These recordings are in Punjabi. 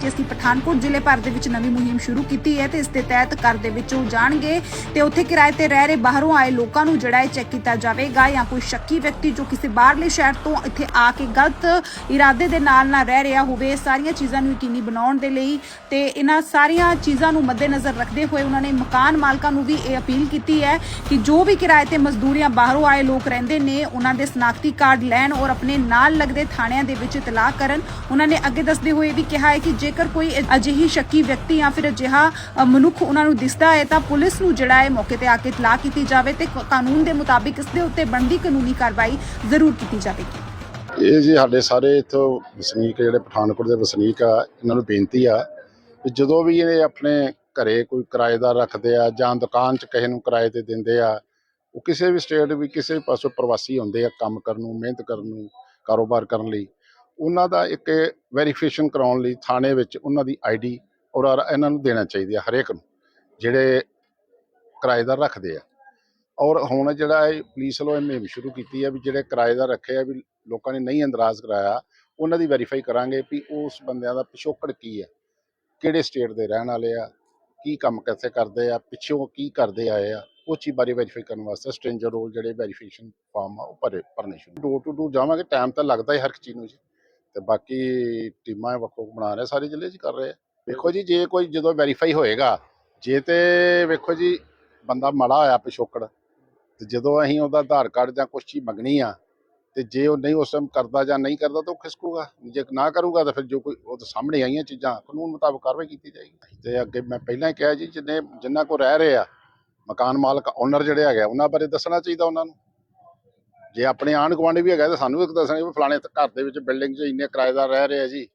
ਕਿ ਅਸੀਂ ਪਠਾਨਕੋਟ ਜ਼ਿਲ੍ਹੇ ਭਰ ਦੇ ਵਿੱਚ ਨਵੀਂ ਮੁਹਿੰਮ ਸ਼ੁਰੂ ਕੀਤੀ ਹੈ ਤੇ ਇਸ ਦੇ ਤਹਿਤ ਘਰ ਦੇ ਵਿੱਚ ਉਹ ਜਾਣਗੇ ਤੇ ਉੱਥੇ ਕਿਰਾਏ ਤੇ ਰਹਿ ਰਹੇ ਬਾਹਰੋਂ ਆਏ ਲੋਕਾਂ ਨੂੰ ਜਿਹੜਾ ਹੈ ਚੈੱਕ ਕੀਤਾ ਜਾਵੇਗਾ ਜਾਂ ਕੋਈ ਸ਼ੱਕੀ ਵਿਅਕਤੀ ਜੋ ਕਿਸੇ ਬਾਹਰਲੇ ਸ਼ਹਿਰ ਤੋਂ ਇੱਥੇ ਆ ਕੇ ਗਲਤ ਇਰਾਦੇ ਦੇ ਨਾਲ ਨਾ ਰਹਿ ਰਿਹਾ ਹੋਵੇ, ਸਾਰੀਆਂ ਚੀਜ਼ਾਂ ਨੂੰ ਯਕੀਨੀ ਬਣਾਉਣ ਦੇ ਲਈ ਤੇ ਇਹਨਾਂ ਸਾਰੀਆਂ ਚੀਜ਼ਾਂ ਨੂੰ ਮੱਦੇਨਜ਼ਰ ਰੱਖਦੇ ਹੋਏ ਉਹਨਾਂ ਨੇ ਮਕਾਨ ਮਾਲਕਾਂ ਨੂੰ ਵੀ ਇਹ ਅਪੀਲ ਕੀਤੀ ਹੈ ਕਿ ਜੋ ਵੀ ਕਿਰਾਏ ਤੇ ਮਜ਼ਦੂਰੀਆਂ ਬਾਹਰੋਂ ਆਏ ਲੋਕ ਰਹਿੰਦੇ ਨੇ, ਉਹਨਾਂ ਦੇ ਸਨਾਖਤੀ ਕਾਰਡ ਲੈਣ ਔਰ ਆਪਣੇ ਨਾਲ ਲੱਗਦੇ ਥਾਣਿਆਂ ਦੇ ਵਿੱਚ ਇਤਲਾਹ ਕਰਨ। ਉਹਨਾਂ ਨੇ ਅੱਗੇ ਦੱਸਦੇ ਹੋਏ ਵੀ ਕਿਹਾ ਹੈ ਕਿ ਜੇ ਜੇਕਰ ਕੋਈ ਅਜਿਹੀ ਸ਼ੱਕੀ ਵਿਅਕਤੀ ਜਾਂ ਫਿਰ ਅਜਿਹਾ ਮਨੁੱਖ ਉਹਨਾਂ ਨੂੰ ਦਿਸਦਾ ਹੈ, ਤਾਂ ਪੁਲਿਸ ਨੂੰ ਜਿਹੜਾ ਹੈ ਮੌਕੇ ਤੇ ਆ ਕੇ ਇਤਲਾਹ ਕੀਤੀ ਜਾਵੇ ਤੇ ਕਾਨੂੰਨ ਦੇ ਮੁਤਾਬਿਕ ਇਸ ਦੇ ਉੱਤੇ ਬਣਦੀ ਕਾਨੂੰਨੀ ਕਾਰਵਾਈ ਜ਼ਰੂਰ ਕੀਤੀ ਜਾਵੇਗੀ। ਇਹ ਜੀ ਸਾਡੇ ਸਾਰੇ ਇੱਥੋਂ ਵਸਨੀਕ, ਜਿਹੜੇ ਪਠਾਨਕੋਟ ਦੇ ਵਸਨੀਕ ਆ, ਇਹਨਾਂ ਨੂੰ ਬੇਨਤੀ ਆ ਕਿ ਜਦੋਂ ਵੀ ਇਹ ਆਪਣੇ ਘਰੇ ਕੋਈ ਕਿਰਾਏਦਾਰ ਰੱਖਦੇ ਆ ਜਾਂ ਦੁਕਾਨ 'ਚ ਕਿਸੇ ਨੂੰ ਕਿਰਾਏ ਤੇ ਦਿੰਦੇ ਆ, ਉਹ ਕਿਸੇ ਵੀ ਸਟੇਟ ਵੀ ਕਿਸੇ ਵੀ ਪਾਸੋਂ ਪ੍ਰਵਾਸੀ ਹੁੰਦੇ ਆ ਕੰਮ ਕਰਨ ਨੂੰ, ਮਿਹਨਤ ਕਰਨ ਨੂੰ, ਕਾਰੋਬਾਰ ਕਰਨ ਲਈ ਉਹਨਾਂ ਦਾ ਇੱਕ ਵੈਰੀਫਿਕੇਸ਼ਨ ਕਰਾਉਣ ਲਈ ਥਾਣੇ ਵਿੱਚ ਉਹਨਾਂ ਦੀ ਆਈਡੀ ਔਰ ਇਹਨਾਂ ਨੂੰ ਦੇਣਾ ਚਾਹੀਦੀ ਆ ਹਰੇਕ ਨੂੰ, ਜਿਹੜੇ ਕਿਰਾਏਦਾਰ ਰੱਖਦੇ ਆ। ਔਰ ਹੁਣ ਜਿਹੜਾ ਇਹ ਪੁਲਿਸ ਵੱਲੋਂ ਇਹ ਮੁਹਿੰਮ ਸ਼ੁਰੂ ਕੀਤੀ ਹੈ ਵੀ ਜਿਹੜੇ ਕਿਰਾਏਦਾਰ ਰੱਖੇ ਆ ਵੀ ਲੋਕਾਂ ਨੇ ਨਹੀਂ ਅੰਦਰਾਜ਼ ਕਰਾਇਆ, ਉਹਨਾਂ ਦੀ ਵੈਰੀਫਾਈ ਕਰਾਂਗੇ ਵੀ ਉਸ ਬੰਦਿਆਂ ਦਾ ਪਿਛੋਕੜ ਕੀ ਹੈ ਕਿਹੜੇ ਸਟੇਟ ਦੇ ਰਹਿਣ ਵਾਲੇ ਆ, ਕੀ ਕੰਮ ਕਿੱਥੇ ਕਰਦੇ ਆ, ਪਿੱਛੋਂ ਕੀ ਕਰਦੇ ਆਏ ਆ, ਉਹ ਚੀਜ਼ ਬਾਰੇ ਵੈਰੀਫਾਈ ਕਰਨ ਵਾਸਤੇ ਸਟ੍ਰੇਂਜਰ ਰੋਲ ਜਿਹੜੇ ਵੈਰੀਫਿਕੇਸ਼ਨ ਫਾਰਮ ਆ ਉਹ ਭਰੇ, ਭਰਨੇ ਸ਼ੁਰੂ। ਡੋਰ ਟੂ ਡੋਰ ਜਾਵਾਂਗੇ ਟਾਈਮ ਤਾਂ ਲੱਗਦਾ ਹੀ ਹਰ ਇੱਕ ਚੀਜ਼ ਨੂੰ ਜੀ। ਤੇ ਬਾਕੀ ਟੀਮਾਂ ਵੱਖੋ ਵੱਖ ਬਣਾ ਰਹੇ ਸਾਰੇ ਜ਼ਿਲ੍ਹੇ 'ਚ ਕਰ ਰਹੇ ਆ। ਵੇਖੋ ਜੀ ਜੇ ਕੋਈ ਜਦੋਂ ਵੈਰੀਫਾਈ ਹੋਏਗਾ ਜੇ ਤੇ ਵੇਖੋ ਜੀ ਬੰਦਾ ਮਾੜਾ ਹੋਇਆ ਪਿਛੋਕੜ ਤੇ ਜਦੋਂ ਅਸੀਂ ਉਹਦਾ ਆਧਾਰ ਕਾਰਡ ਜਾਂ ਕੁਛ ਚੀਜ਼ ਮੰਗਣੀ ਆ ਤੇ ਜੇ ਉਹ ਨਹੀਂ ਉਸ ਟਾਈਮ ਕਰਦਾ ਜਾਂ ਨਹੀਂ ਕਰਦਾ ਤਾਂ ਉਹ ਖਿਸਕੂਗਾ। ਜੇ ਨਾ ਕਰੂਗਾ ਤਾਂ ਫਿਰ ਜੋ ਕੋਈ ਉਹ ਤਾਂ ਸਾਹਮਣੇ ਆਈਆਂ ਚੀਜ਼ਾਂ ਕਾਨੂੰਨ ਮੁਤਾਬਕ ਕਾਰਵਾਈ ਕੀਤੀ ਜਾਏਗੀ। ਤੇ ਅੱਗੇ ਮੈਂ ਪਹਿਲਾਂ ਹੀ ਕਿਹਾ ਜੀ ਜਿੰਨੇ ਜਿੰਨਾ ਕੋ ਰਹਿ ਰਹੇ ਆ ਮਕਾਨ ਮਾਲਕ ਓਨਰ ਜਿਹੜੇ ਹੈਗੇ ਉਹਨਾਂ ਬਾਰੇ ਦੱਸਣਾ ਚਾਹੀਦਾ ਉਹਨਾਂ ਨੂੰ। ਜੇ ਆਪਣੇ ਆਂਢ ਗੁਆਂਢ ਵੀ ਹੈਗਾ ਤਾਂ ਸਾਨੂੰ ਵੀ ਦੱਸਣਾ ਵੀ ਫਲਾਣੇ ਘਰ ਦੇ ਵਿੱਚ ਬਿਲਡਿੰਗ 'ਚ ਇੰਨੇ ਕਿਰਾਏਦਾਰ ਰਹਿ ਰਹੇ ਆ ਜੀ।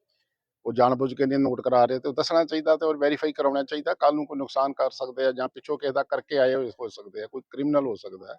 ਉਹ ਜਾਣਬੁੱਝ ਕੇ ਨਹੀਂ ਨੋਟ ਕਰਾ ਰਹੇ ਤੇ ਉਹ ਦੱਸਣਾ ਚਾਹੀਦਾ ਤੇ ਔਰ ਵੈਰੀਫਾਈ ਕਰਾਉਣਾ ਚਾਹੀਦਾ ਕੱਲ ਨੂੰ ਕੋਈ ਨੁਕਸਾਨ ਕਰ ਸਕਦੇ ਆ ਜਾਂ ਪਿੱਛੋਂ ਕਿਸੇ ਦਾ ਕਰਕੇ ਆਏ ਹੋਏ, ਹੋ ਸਕਦੇ ਆ, ਕੋਈ ਕ੍ਰਿਮੀਨਲ ਹੋ ਸਕਦਾ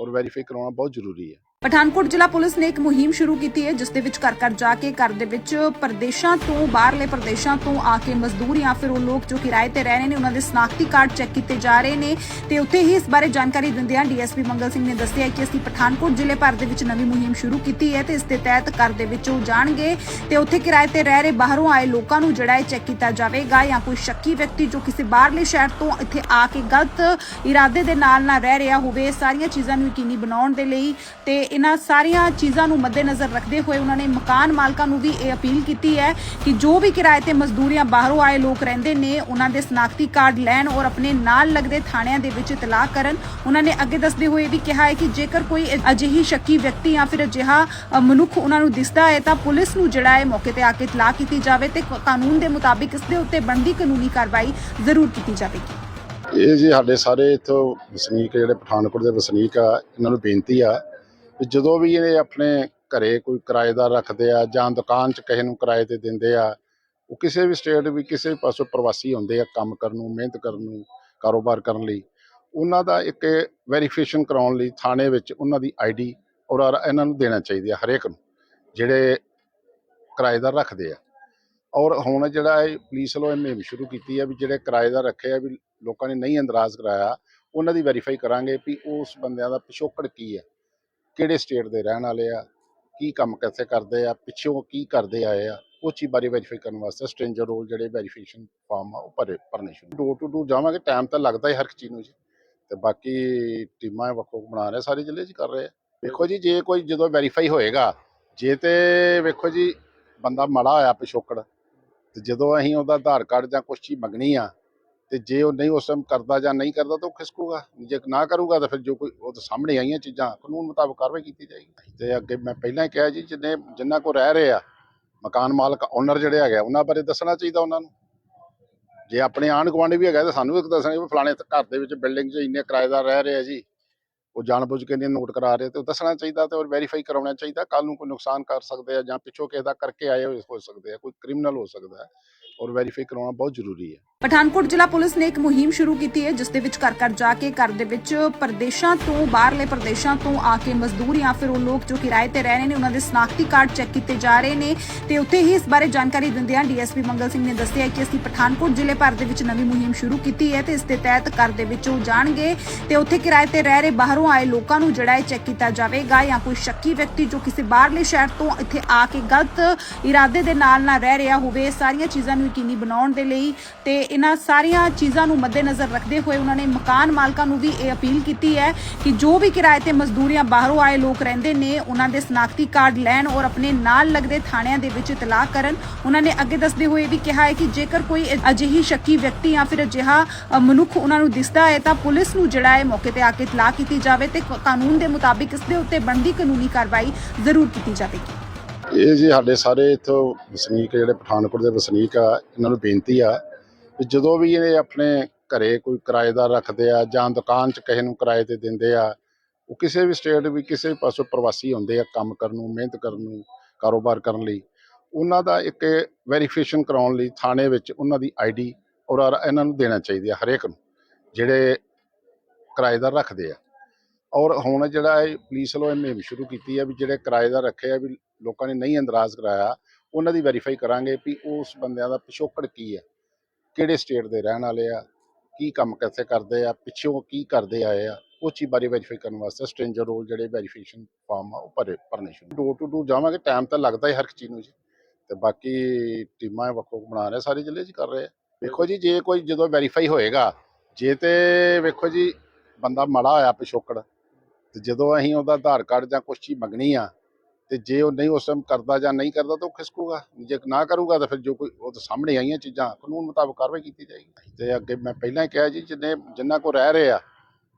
ਔਰ ਵੈਰੀਫਾਈ ਕਰਾਉਣਾ ਬਹੁਤ ਜ਼ਰੂਰੀ ਹੈ। ਪਠਾਨਕੋਟ ਜ਼ਿਲ੍ਹਾ ਪੁਲਿਸ ਨੇ ਇੱਕ ਮੁਹਿੰਮ ਸ਼ੁਰੂ ਕੀਤੀ ਹੈ, ਜਿਸ ਦੇ ਵਿੱਚ ਘਰ ਘਰ ਜਾ ਕੇ ਘਰ ਦੇ ਵਿੱਚ ਪ੍ਰਦੇਸ਼ਾਂ ਤੋਂ ਬਾਹਰਲੇ ਪ੍ਰਦੇਸ਼ਾਂ ਤੋਂ ਆ ਕੇ ਮਜ਼ਦੂਰ ਜਾਂ ਫਿਰ ਉਹ ਲੋਕ ਜੋ ਕਿਰਾਏ ਤੇ ਰਹਿ ਰਹੇ ਨੇ, ਉਹਨਾਂ ਦੇ ਸਨਾਖਤੀ ਕਾਰਡ ਚੈੱਕ ਕੀਤੇ ਜਾ ਰਹੇ ਨੇ ਤੇ ਉੱਥੇ ਹੀ ਇਸ ਬਾਰੇ ਜਾਣਕਾਰੀ ਦਿੰਦਿਆਂ ਡੀਐਸਪੀ ਮੰਗਲ ਸਿੰਘ ਨੇ ਦੱਸਿਆ ਕਿ ਅਸੀਂ ਪਠਾਨਕੋਟ ਜ਼ਿਲ੍ਹੇ ਭਰ ਦੇ ਵਿੱਚ ਨਵੀਂ ਮੁਹਿੰਮ ਸ਼ੁਰੂ ਕੀਤੀ ਹੈ ਤੇ ਇਸ ਦੇ ਤਹਿਤ ਘਰ ਦੇ ਵਿੱਚ ਉਹ ਜਾਣਗੇ ਤੇ ਉੱਥੇ ਕਿਰਾਏ ਤੇ ਰਹਿ ਰਹੇ ਬਾਹਰੋਂ ਆਏ ਲੋਕਾਂ ਨੂੰ ਜਿਹੜਾ ਹੈ ਚੈੱਕ ਕੀਤਾ ਜਾਵੇਗਾ ਜਾਂ ਕੋਈ ਸ਼ੱਕੀ ਵਿਅਕਤੀ ਜੋ ਕਿਸੇ ਬਾਹਰਲੇ ਸ਼ਹਿਰ ਤੋਂ ਇੱਥੇ ਆ ਕੇ ਗਲਤ ਇਰਾਦੇ ਦੇ ਨਾਲ ਨਾ ਰਹਿ ਰਿਹਾ ਹੋਵੇ ਸਾਰੀਆਂ ਚੀਜ਼ਾਂ ਨੂੰ ਯਕੀਨੀ ਬਣਾਉਣ ਦੇ ਲਈ ਤੇ ਇਹਨਾਂ ਸਾਰੀਆਂ ਚੀਜ਼ਾਂ ਨੂੰ ਮੱਦੇਨਜ਼ਰ ਰੱਖਦੇ ਹੋਏ ਉਹਨਾਂ ਨੇ ਮਕਾਨ ਮਾਲਕਾਂ ਨੂੰ ਵੀ ਇਹ ਅਪੀਲ ਕੀਤੀ ਹੈ ਕਿ ਜੋ ਵੀ ਕਿਰਾਏ ਤੇ ਮਜ਼ਦੂਰੀਆਂ ਬਾਹਰੋਂ ਆਏ ਲੋਕ ਰਹਿੰਦੇ ਨੇ, ਉਹਨਾਂ ਦੇ ਸਨਾਖਤੀ ਕਾਰਡ ਲੈਣ ਔਰ ਆਪਣੇ ਨਾਲ ਲੱਗਦੇ ਥਾਣਿਆਂ ਦੇ ਵਿੱਚ ਇਤਲਾਹ ਕਰਨ। ਉਹਨਾਂ ਨੇ ਅੱਗੇ ਦੱਸਦੇ ਹੋਏ ਵੀ ਕਿਹਾ ਹੈ ਕਿ ਜੇਕਰ ਕੋਈ ਅਜਿਹੀ ਸ਼ੱਕੀ ਵਿਅਕਤੀ ਜਾਂ ਫਿਰ ਅਜਿਹਾ ਮਨੁੱਖ ਉਹਨਾਂ ਨੂੰ ਦਿਸਦਾ ਹੈ, ਤਾਂ ਪੁਲਿਸ ਨੂੰ ਜਿਹੜਾ ਹੈ ਮੌਕੇ ਤੇ ਆ ਕੇ ਇਤਲਾਹ ਕੀਤੀ ਜਾਵੇ ਤੇ ਕਾਨੂੰਨ ਦੇ ਮੁਤਾਬਿਕ ਇਸ ਦੇ ਉੱਤੇ ਬਣਦੀ ਕਾਨੂੰਨੀ ਕਾਰਵਾਈ ਜ਼ਰੂਰ ਕੀਤੀ ਜਾਵੇਗੀ। ਇਹ ਜੀ ਸਾਡੇ ਸਾਰੇ ਇੱਥੋਂ ਵਸਨੀਕ ਜਿਹੜੇ ਪਠਾਨਕੋਟ ਦੇ ਵਸਨੀਕ ਆ, ਇਹਨਾਂ ਨੂੰ ਬੇਨਤੀ ਆ ਵੀ ਜਦੋਂ ਵੀ ਇਹ ਆਪਣੇ ਘਰੇ ਕੋਈ ਕਿਰਾਏਦਾਰ ਰੱਖਦੇ ਆ ਜਾਂ ਦੁਕਾਨ 'ਚ ਕਿਸੇ ਨੂੰ ਕਿਰਾਏ ਤੇ ਦਿੰਦੇ ਆ, ਉਹ ਕਿਸੇ ਵੀ ਸਟੇਟ ਵੀ ਕਿਸੇ ਵੀ ਪਾਸੋਂ ਪ੍ਰਵਾਸੀ ਹੁੰਦੇ ਆ ਕੰਮ ਕਰਨ ਨੂੰ, ਮਿਹਨਤ ਕਰਨ ਨੂੰ, ਕਾਰੋਬਾਰ ਕਰਨ ਲਈ, ਉਹਨਾਂ ਦਾ ਇੱਕ ਵੈਰੀਫਿਕੇਸ਼ਨ ਕਰਾਉਣ ਲਈ ਥਾਣੇ ਵਿੱਚ ਉਹਨਾਂ ਦੀ ਆਈਡੀ ਔਰ ਇਹਨਾਂ ਨੂੰ ਦੇਣਾ ਚਾਹੀਦੀ ਆ ਹਰੇਕ ਨੂੰ, ਜਿਹੜੇ ਕਿਰਾਏਦਾਰ ਰੱਖਦੇ ਆ। ਔਰ ਹੁਣ ਜਿਹੜਾ ਇਹ ਪੁਲਿਸ ਵੱਲੋਂ ਇਹ ਮੁਹਿੰਮ ਸ਼ੁਰੂ ਕੀਤੀ ਹੈ ਵੀ ਜਿਹੜੇ ਕਿਰਾਏਦਾਰ ਰੱਖੇ ਆ ਵੀ ਲੋਕਾਂ ਨੇ ਨਹੀਂ ਅੰਦਰਾਜ਼ ਕਰਾਇਆ, ਉਹਨਾਂ ਦੀ ਵੈਰੀਫਾਈ ਕਰਾਂਗੇ ਵੀ ਉਸ ਬੰਦਿਆਂ ਦਾ ਪਿਛੋਕੜ ਕੀ ਹੈ ਕਿਹੜੇ ਸਟੇਟ ਦੇ ਰਹਿਣ ਵਾਲੇ ਆ, ਕੀ ਕੰਮ ਕਿੱਥੇ ਕਰਦੇ ਆ, ਪਿੱਛੋਂ ਕੀ ਕਰਦੇ ਆਏ ਆ, ਉਹ ਚੀਜ਼ ਬਾਰੇ ਵੈਰੀਫਾਈ ਕਰਨ ਵਾਸਤੇ ਸਟ੍ਰੇਂਜਰ ਰੋਲ ਜਿਹੜੇ ਵੈਰੀਫਿਕੇਸ਼ਨ ਫਾਰਮ ਆ ਉਹ ਭਰੇ, ਭਰਨੇ ਸ਼ੁਰੂ ਡੋਰ ਟੂ ਡੋਰ ਜਾਵਾਂਗੇ ਟਾਈਮ ਤਾਂ ਲੱਗਦਾ ਹੀ ਹਰ ਇੱਕ ਚੀਜ਼ ਨੂੰ ਜੀ। ਤੇ ਬਾਕੀ ਟੀਮਾਂ ਵੱਖੋ ਵੱਖ ਬਣਾ ਰਹੇ, ਸਾਰੇ ਜ਼ਿਲ੍ਹੇ 'ਚ ਕਰ ਰਹੇ ਆ। ਵੇਖੋ ਜੀ, ਜੇ ਕੋਈ ਜਦੋਂ ਵੈਰੀਫਾਈ ਹੋਏਗਾ, ਜੇ ਤੇ ਵੇਖੋ ਜੀ, ਬੰਦਾ ਮਾੜਾ ਹੋਇਆ ਪਿਛੋਕੜ, ਤੇ ਜਦੋਂ ਅਸੀਂ ਉਹਦਾ ਆਧਾਰ ਕਾਰਡ ਜਾਂ ਕੁਛ ਚੀਜ਼ ਮੰਗਣੀ ਆ ਤੇ ਜੇ ਉਹ ਨਹੀਂ ਉਸ ਟਾਈਮ ਕਰਦਾ ਜਾਂ ਨਹੀਂ ਕਰਦਾ ਤਾਂ ਉਹ ਖਿਸਕੂਗਾ। ਜੇ ਨਾ ਕਰੂਗਾ ਤਾਂ ਫਿਰ ਜੋ ਕੋਈ ਉਹ ਸਾਹਮਣੇ ਆਈਆਂ ਚੀਜ਼ਾਂ ਕਾਨੂੰਨ ਮੁਤਾਬਕ ਕਾਰਵਾਈ ਕੀਤੀ ਜਾਏਗੀ। ਤੇ ਅੱਗੇ ਮੈਂ ਪਹਿਲਾਂ ਹੀ ਕਿਹਾ ਜੀ ਜਿੰਨੇ ਜਿੰਨਾ ਕੋ ਰਹਿ ਰਹੇ ਆ ਮਕਾਨ ਮਾਲਕ ਓਨਰ ਜਿਹੜੇ ਹੈਗੇ ਆ, ਉਹਨਾਂ ਬਾਰੇ ਦੱਸਣਾ ਚਾਹੀਦਾ ਉਹਨਾਂ ਨੂੰ। ਜੇ ਆਪਣੇ ਆਂਢ ਗੁਆਂਢ ਵੀ ਹੈਗਾ ਤਾਂ ਸਾਨੂੰ ਵੀ ਦੱਸਣਾ ਵੀ ਫਲਾਣੇ ਘਰ ਦੇ ਵਿੱਚ ਬਿਲਡਿੰਗ 'ਚ ਇੰਨੇ ਕਿਰਾਏਦਾਰ ਰਹਿ ਰਹੇ ਆ ਜੀ। ਉਹ ਜਾਣਬੁੱਝ ਕੇ ਨਹੀਂ ਨੋਟ ਕਰਾ ਰਹੇ ਤੇ ਉਹ ਦੱਸਣਾ ਚਾਹੀਦਾ ਤੇ ਔਰ ਵੈਰੀਫਾਈ ਕਰਾਉਣਾ ਚਾਹੀਦਾ ਕੱਲ ਨੂੰ ਕੋਈ ਨੁਕਸਾਨ ਕਰ ਸਕਦੇ ਆ ਜਾਂ ਪਿੱਛੋਂ ਕਿਸੇ ਦਾ ਕਰਕੇ ਆਏ ਹੋਏ ਹੋ ਸਕਦੇ ਆ ਕੋਈ ਕ੍ਰਿਮੀਨਲ ਹੋ ਸਕਦਾ ਔਰ ਵੈਰੀਫਾਈ ਕਰਾਉਣਾ ਬਹੁਤ ਜ਼ਰੂਰੀ ਹੈ। ਪਠਾਨਕੋਟ ਜ਼ਿਲ੍ਹਾ ਪੁਲਿਸ ਨੇ ਇੱਕ ਮੁਹਿੰਮ ਸ਼ੁਰੂ ਕੀਤੀ ਹੈ, ਜਿਸ ਦੇ ਵਿੱਚ ਘਰ ਘਰ ਜਾ ਕੇ ਘਰ ਦੇ ਵਿੱਚ ਪ੍ਰਦੇਸ਼ਾਂ ਤੋਂ ਬਾਹਰਲੇ ਪ੍ਰਦੇਸ਼ਾਂ ਤੋਂ ਆ ਕੇ ਮਜ਼ਦੂਰ ਜਾਂ ਫਿਰ ਉਹ ਲੋਕ ਜੋ ਕਿਰਾਏ ਤੇ ਰਹਿ ਰਹੇ ਨੇ, ਉਹਨਾਂ ਦੇ ਸਨਾਖਤੀ ਕਾਰਡ ਚੈੱਕ ਕੀਤੇ ਜਾ ਰਹੇ ਨੇ ਤੇ ਉੱਥੇ ਹੀ ਇਸ ਬਾਰੇ ਜਾਣਕਾਰੀ ਦਿੰਦਿਆਂ ਡੀਐਸਪੀ ਮੰਗਲ ਸਿੰਘ ਨੇ ਦੱਸਿਆ ਕਿ ਅਸੀਂ ਪਠਾਨਕੋਟ ਜ਼ਿਲ੍ਹੇ ਭਰ ਦੇ ਵਿੱਚ ਨਵੀਂ ਮੁਹਿੰਮ ਸ਼ੁਰੂ ਕੀਤੀ ਹੈ ਤੇ ਇਸ ਦੇ ਤਹਿਤ ਘਰ ਦੇ ਵਿੱਚ ਉਹ ਜਾਣਗੇ ਤੇ ਉੱਥੇ ਕਿਰਾਏ ਤੇ ਰਹਿ ਰਹੇ ਬਾਹਰੋਂ ਆਏ ਲੋਕਾਂ ਨੂੰ ਜਿਹੜਾ ਹੈ ਚੈੱਕ ਕੀਤਾ ਜਾਵੇਗਾ ਜਾਂ ਕੋਈ ਸ਼ੱਕੀ ਵਿਅਕਤੀ ਜੋ ਕਿਸੇ ਬਾਹਰਲੇ ਸ਼ਹਿਰ ਤੋਂ ਇੱਥੇ ਆ ਕੇ ਗਲਤ ਇਰਾਦੇ ਦੇ ਨਾਲ ਨਾ ਰਹਿ ਰਿਹਾ ਹੋਵੇ ਸਾਰੀਆਂ ਚੀਜ਼ਾਂ ਨੂੰ ਯਕੀਨੀ ਬਣਾਉਣ ਦੇ ਲਈ ਤੇ ਇਹਨਾਂ ਸਾਰੀਆਂ ਚੀਜ਼ਾਂ ਨੂੰ ਮੱਦੇਨਜ਼ਰ ਰੱਖਦੇ ਹੋਏ ਉਹਨਾਂ ਨੇ ਮਕਾਨ ਮਾਲਕਾਂ ਨੂੰ ਵੀ ਇਹ ਅਪੀਲ ਕੀਤੀ ਹੈ ਕਿ ਜੋ ਵੀ ਕਿਰਾਏ ਤੇ ਮਜ਼ਦੂਰੀਆਂ ਬਾਹਰੋਂ ਆਏ ਲੋਕ ਰਹਿੰਦੇ ਨੇ, ਉਹਨਾਂ ਦੇ ਸਨਾਖਤੀ ਕਾਰਡ ਲੈਣ ਔਰ ਆਪਣੇ ਨਾਲ ਲੱਗਦੇ ਥਾਣਿਆਂ ਦੇ ਵਿੱਚ ਇਤਲਾਹ ਕਰਨ। ਉਹਨਾਂ ਨੇ ਅੱਗੇ ਦੱਸਦੇ ਹੋਏ ਵੀ ਕਿਹਾ ਹੈ ਕਿ ਜੇਕਰ ਕੋਈ ਅਜਿਹੀ ਸ਼ੱਕੀ ਵਿਅਕਤੀ ਜਾਂ ਫਿਰ ਅਜਿਹਾ ਮਨੁੱਖ ਉਹਨਾਂ ਨੂੰ ਦਿਸਦਾ ਹੈ, ਤਾਂ ਪੁਲਿਸ ਨੂੰ ਜਿਹੜਾ ਹੈ ਮੌਕੇ ਤੇ ਆ ਕੇ ਇਤਲਾਹ ਕੀਤੀ ਜਾਵੇ ਤੇ ਕਾਨੂੰਨ ਦੇ ਮੁਤਾਬਿਕ ਇਸ ਦੇ ਉੱਤੇ ਬਣਦੀ ਕਾਨੂੰਨੀ ਕਾਰਵਾਈ ਜ਼ਰੂਰ ਕੀਤੀ ਜਾਵੇਗੀ। ਇਹ ਜੀ ਸਾਡੇ ਸਾਰੇ ਇੱਥੋਂ ਵਸਨੀਕ ਜਿਹੜੇ ਪਠਾਨਕੋਟ ਦੇ ਵਸਨੀਕ ਆ, ਇਹਨਾਂ ਨੂੰ ਬੇਨਤੀ ਆ ਵੀ ਜਦੋਂ ਵੀ ਇਹ ਆਪਣੇ ਘਰੇ ਕੋਈ ਕਿਰਾਏਦਾਰ ਰੱਖਦੇ ਆ ਜਾਂ ਦੁਕਾਨ 'ਚ ਕਿਸੇ ਨੂੰ ਕਿਰਾਏ ਤੇ ਦਿੰਦੇ ਆ, ਉਹ ਕਿਸੇ ਵੀ ਸਟੇਟ ਵੀ ਕਿਸੇ ਵੀ ਪਾਸੋਂ ਪ੍ਰਵਾਸੀ ਹੁੰਦੇ ਆ ਕੰਮ ਕਰਨ ਨੂੰ, ਮਿਹਨਤ ਕਰਨ ਨੂੰ, ਕਾਰੋਬਾਰ ਕਰਨ ਲਈ, ਉਹਨਾਂ ਦਾ ਇੱਕ ਵੈਰੀਫਿਕੇਸ਼ਨ ਕਰਾਉਣ ਲਈ ਥਾਣੇ ਵਿੱਚ ਉਹਨਾਂ ਦੀ ਆਈਡੀ ਔਰ ਇਹਨਾਂ ਨੂੰ ਦੇਣਾ ਚਾਹੀਦੀ ਆ ਹਰੇਕ ਨੂੰ, ਜਿਹੜੇ ਕਿਰਾਏਦਾਰ ਰੱਖਦੇ ਆ। ਔਰ ਹੁਣ ਜਿਹੜਾ ਇਹ ਪੁਲਿਸ ਵੱਲੋਂ ਇਹ ਮੁਹਿੰਮ ਸ਼ੁਰੂ ਕੀਤੀ ਹੈ ਵੀ ਜਿਹੜੇ ਕਿਰਾਏਦਾਰ ਰੱਖੇ ਆ ਵੀ ਲੋਕਾਂ ਨੇ ਨਹੀਂ ਅੰਦਰਾਜ਼ ਕਰਾਇਆ, ਉਹਨਾਂ ਦੀ ਵੈਰੀਫਾਈ ਕਰਾਂਗੇ ਵੀ ਉਸ ਬੰਦਿਆਂ ਦਾ ਪਿਛੋਕੜ ਕੀ ਹੈ ਕਿਹੜੇ ਸਟੇਟ ਦੇ ਰਹਿਣ ਵਾਲੇ ਆ, ਕੀ ਕੰਮ ਕਿੱਥੇ ਕਰਦੇ ਆ, ਪਿੱਛੋਂ ਕੀ ਕਰਦੇ ਆਏ ਆ, ਉਹ ਚੀਜ਼ ਬਾਰੇ ਵੈਰੀਫਾਈ ਕਰਨ ਵਾਸਤੇ ਸਟ੍ਰੇਂਜਰ ਰੋਲ ਜਿਹੜੇ ਵੈਰੀਫਿਕੇਸ਼ਨ ਫਾਰਮ ਆ ਉਹ ਭਰੇ, ਭਰਨੇ ਸ਼ੁਰੂ ਡੋਰ ਟੂ ਡੋਰ ਜਾਵਾਂਗੇ ਟਾਈਮ ਤਾਂ ਲੱਗਦਾ ਹੀ ਹਰ ਇੱਕ ਚੀਜ਼ ਨੂੰ ਜੀ। ਤੇ ਬਾਕੀ ਟੀਮਾਂ ਵੱਖੋ ਵੱਖ ਬਣਾ ਰਹੇ, ਸਾਰੇ ਜ਼ਿਲ੍ਹੇ 'ਚ ਕਰ ਰਹੇ ਆ। ਵੇਖੋ ਜੀ, ਜੇ ਕੋਈ ਜਦੋਂ ਵੈਰੀਫਾਈ ਹੋਏਗਾ, ਜੇ ਤੇ ਵੇਖੋ ਜੀ, ਬੰਦਾ ਮੜਾ ਹੋਇਆ ਪਿਛੋਕੜ, ਤੇ ਜਦੋਂ ਅਸੀਂ ਉਹਦਾ ਆਧਾਰ ਕਾਰਡ ਜਾਂ ਕੁਛ ਚੀਜ਼ ਮੰਗਣੀ ਆ ਤੇ ਜੇ ਉਹ ਨਹੀਂ ਉਸ ਟਾਈਮ ਕਰਦਾ ਜਾਂ ਨਹੀਂ ਕਰਦਾ ਤਾਂ ਉਹ ਖਿਸਕੂਗਾ। ਜੇ ਨਾ ਕਰੂਗਾ ਤਾਂ ਫਿਰ ਜੋ ਕੋਈ ਉਹ ਤਾਂ ਸਾਹਮਣੇ ਆਈਆਂ ਚੀਜ਼ਾਂ ਕਾਨੂੰਨ ਮੁਤਾਬਕ ਕਾਰਵਾਈ ਕੀਤੀ ਜਾਏਗੀ। ਤੇ ਅੱਗੇ ਮੈਂ ਪਹਿਲਾਂ ਹੀ ਕਿਹਾ ਜੀ ਜਿੰਨੇ ਜਿੰਨਾ ਕੋ ਰਹਿ ਰਹੇ ਆ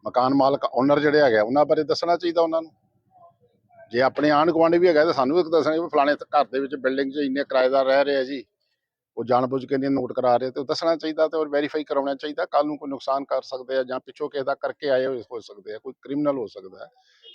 ਮਕਾਨ ਮਾਲਕ ਓਨਰ ਜਿਹੜੇ ਹੈਗੇ ਆ, ਉਹਨਾਂ ਬਾਰੇ ਦੱਸਣਾ ਚਾਹੀਦਾ ਉਹਨਾਂ ਨੂੰ। ਜੇ ਆਪਣੇ ਆਂਢ ਗੁਆਂਢ ਵੀ ਹੈਗਾ ਤਾਂ ਸਾਨੂੰ ਵੀ ਦੱਸਣਾ ਵੀ ਫਲਾਣੇ ਘਰ ਦੇ ਵਿੱਚ ਬਿਲਡਿੰਗ 'ਚ ਇੰਨੇ ਕਿਰਾਏਦਾਰ ਰਹਿ ਰਹੇ ਆ ਜੀ ਉਹ ਜਾਣਬੁੱਝ ਕੇ ਨਹੀਂ ਨੋਟ ਕਰਾ ਰਹੇ ਤੇ ਉਹ ਦੱਸਣਾ ਚਾਹੀਦਾ ਤੇ ਔਰ ਵੈਰੀਫਾਈ ਕਰਾਉਣਾ ਚਾਹੀਦਾ ਕੱਲ ਨੂੰ ਕੋਈ ਨੁਕਸਾਨ ਕਰ ਸਕਦੇ ਆ ਜਾਂ ਪਿੱਛੋਂ ਕਿਸੇ ਦਾ ਕਰਕੇ ਆਏ ਹੋਏ ਹੋ ਸਕਦੇ ਆ ਕੋਈ ਕ੍ਰਿਮੀਨਲ ਹੋ ਸਕਦਾ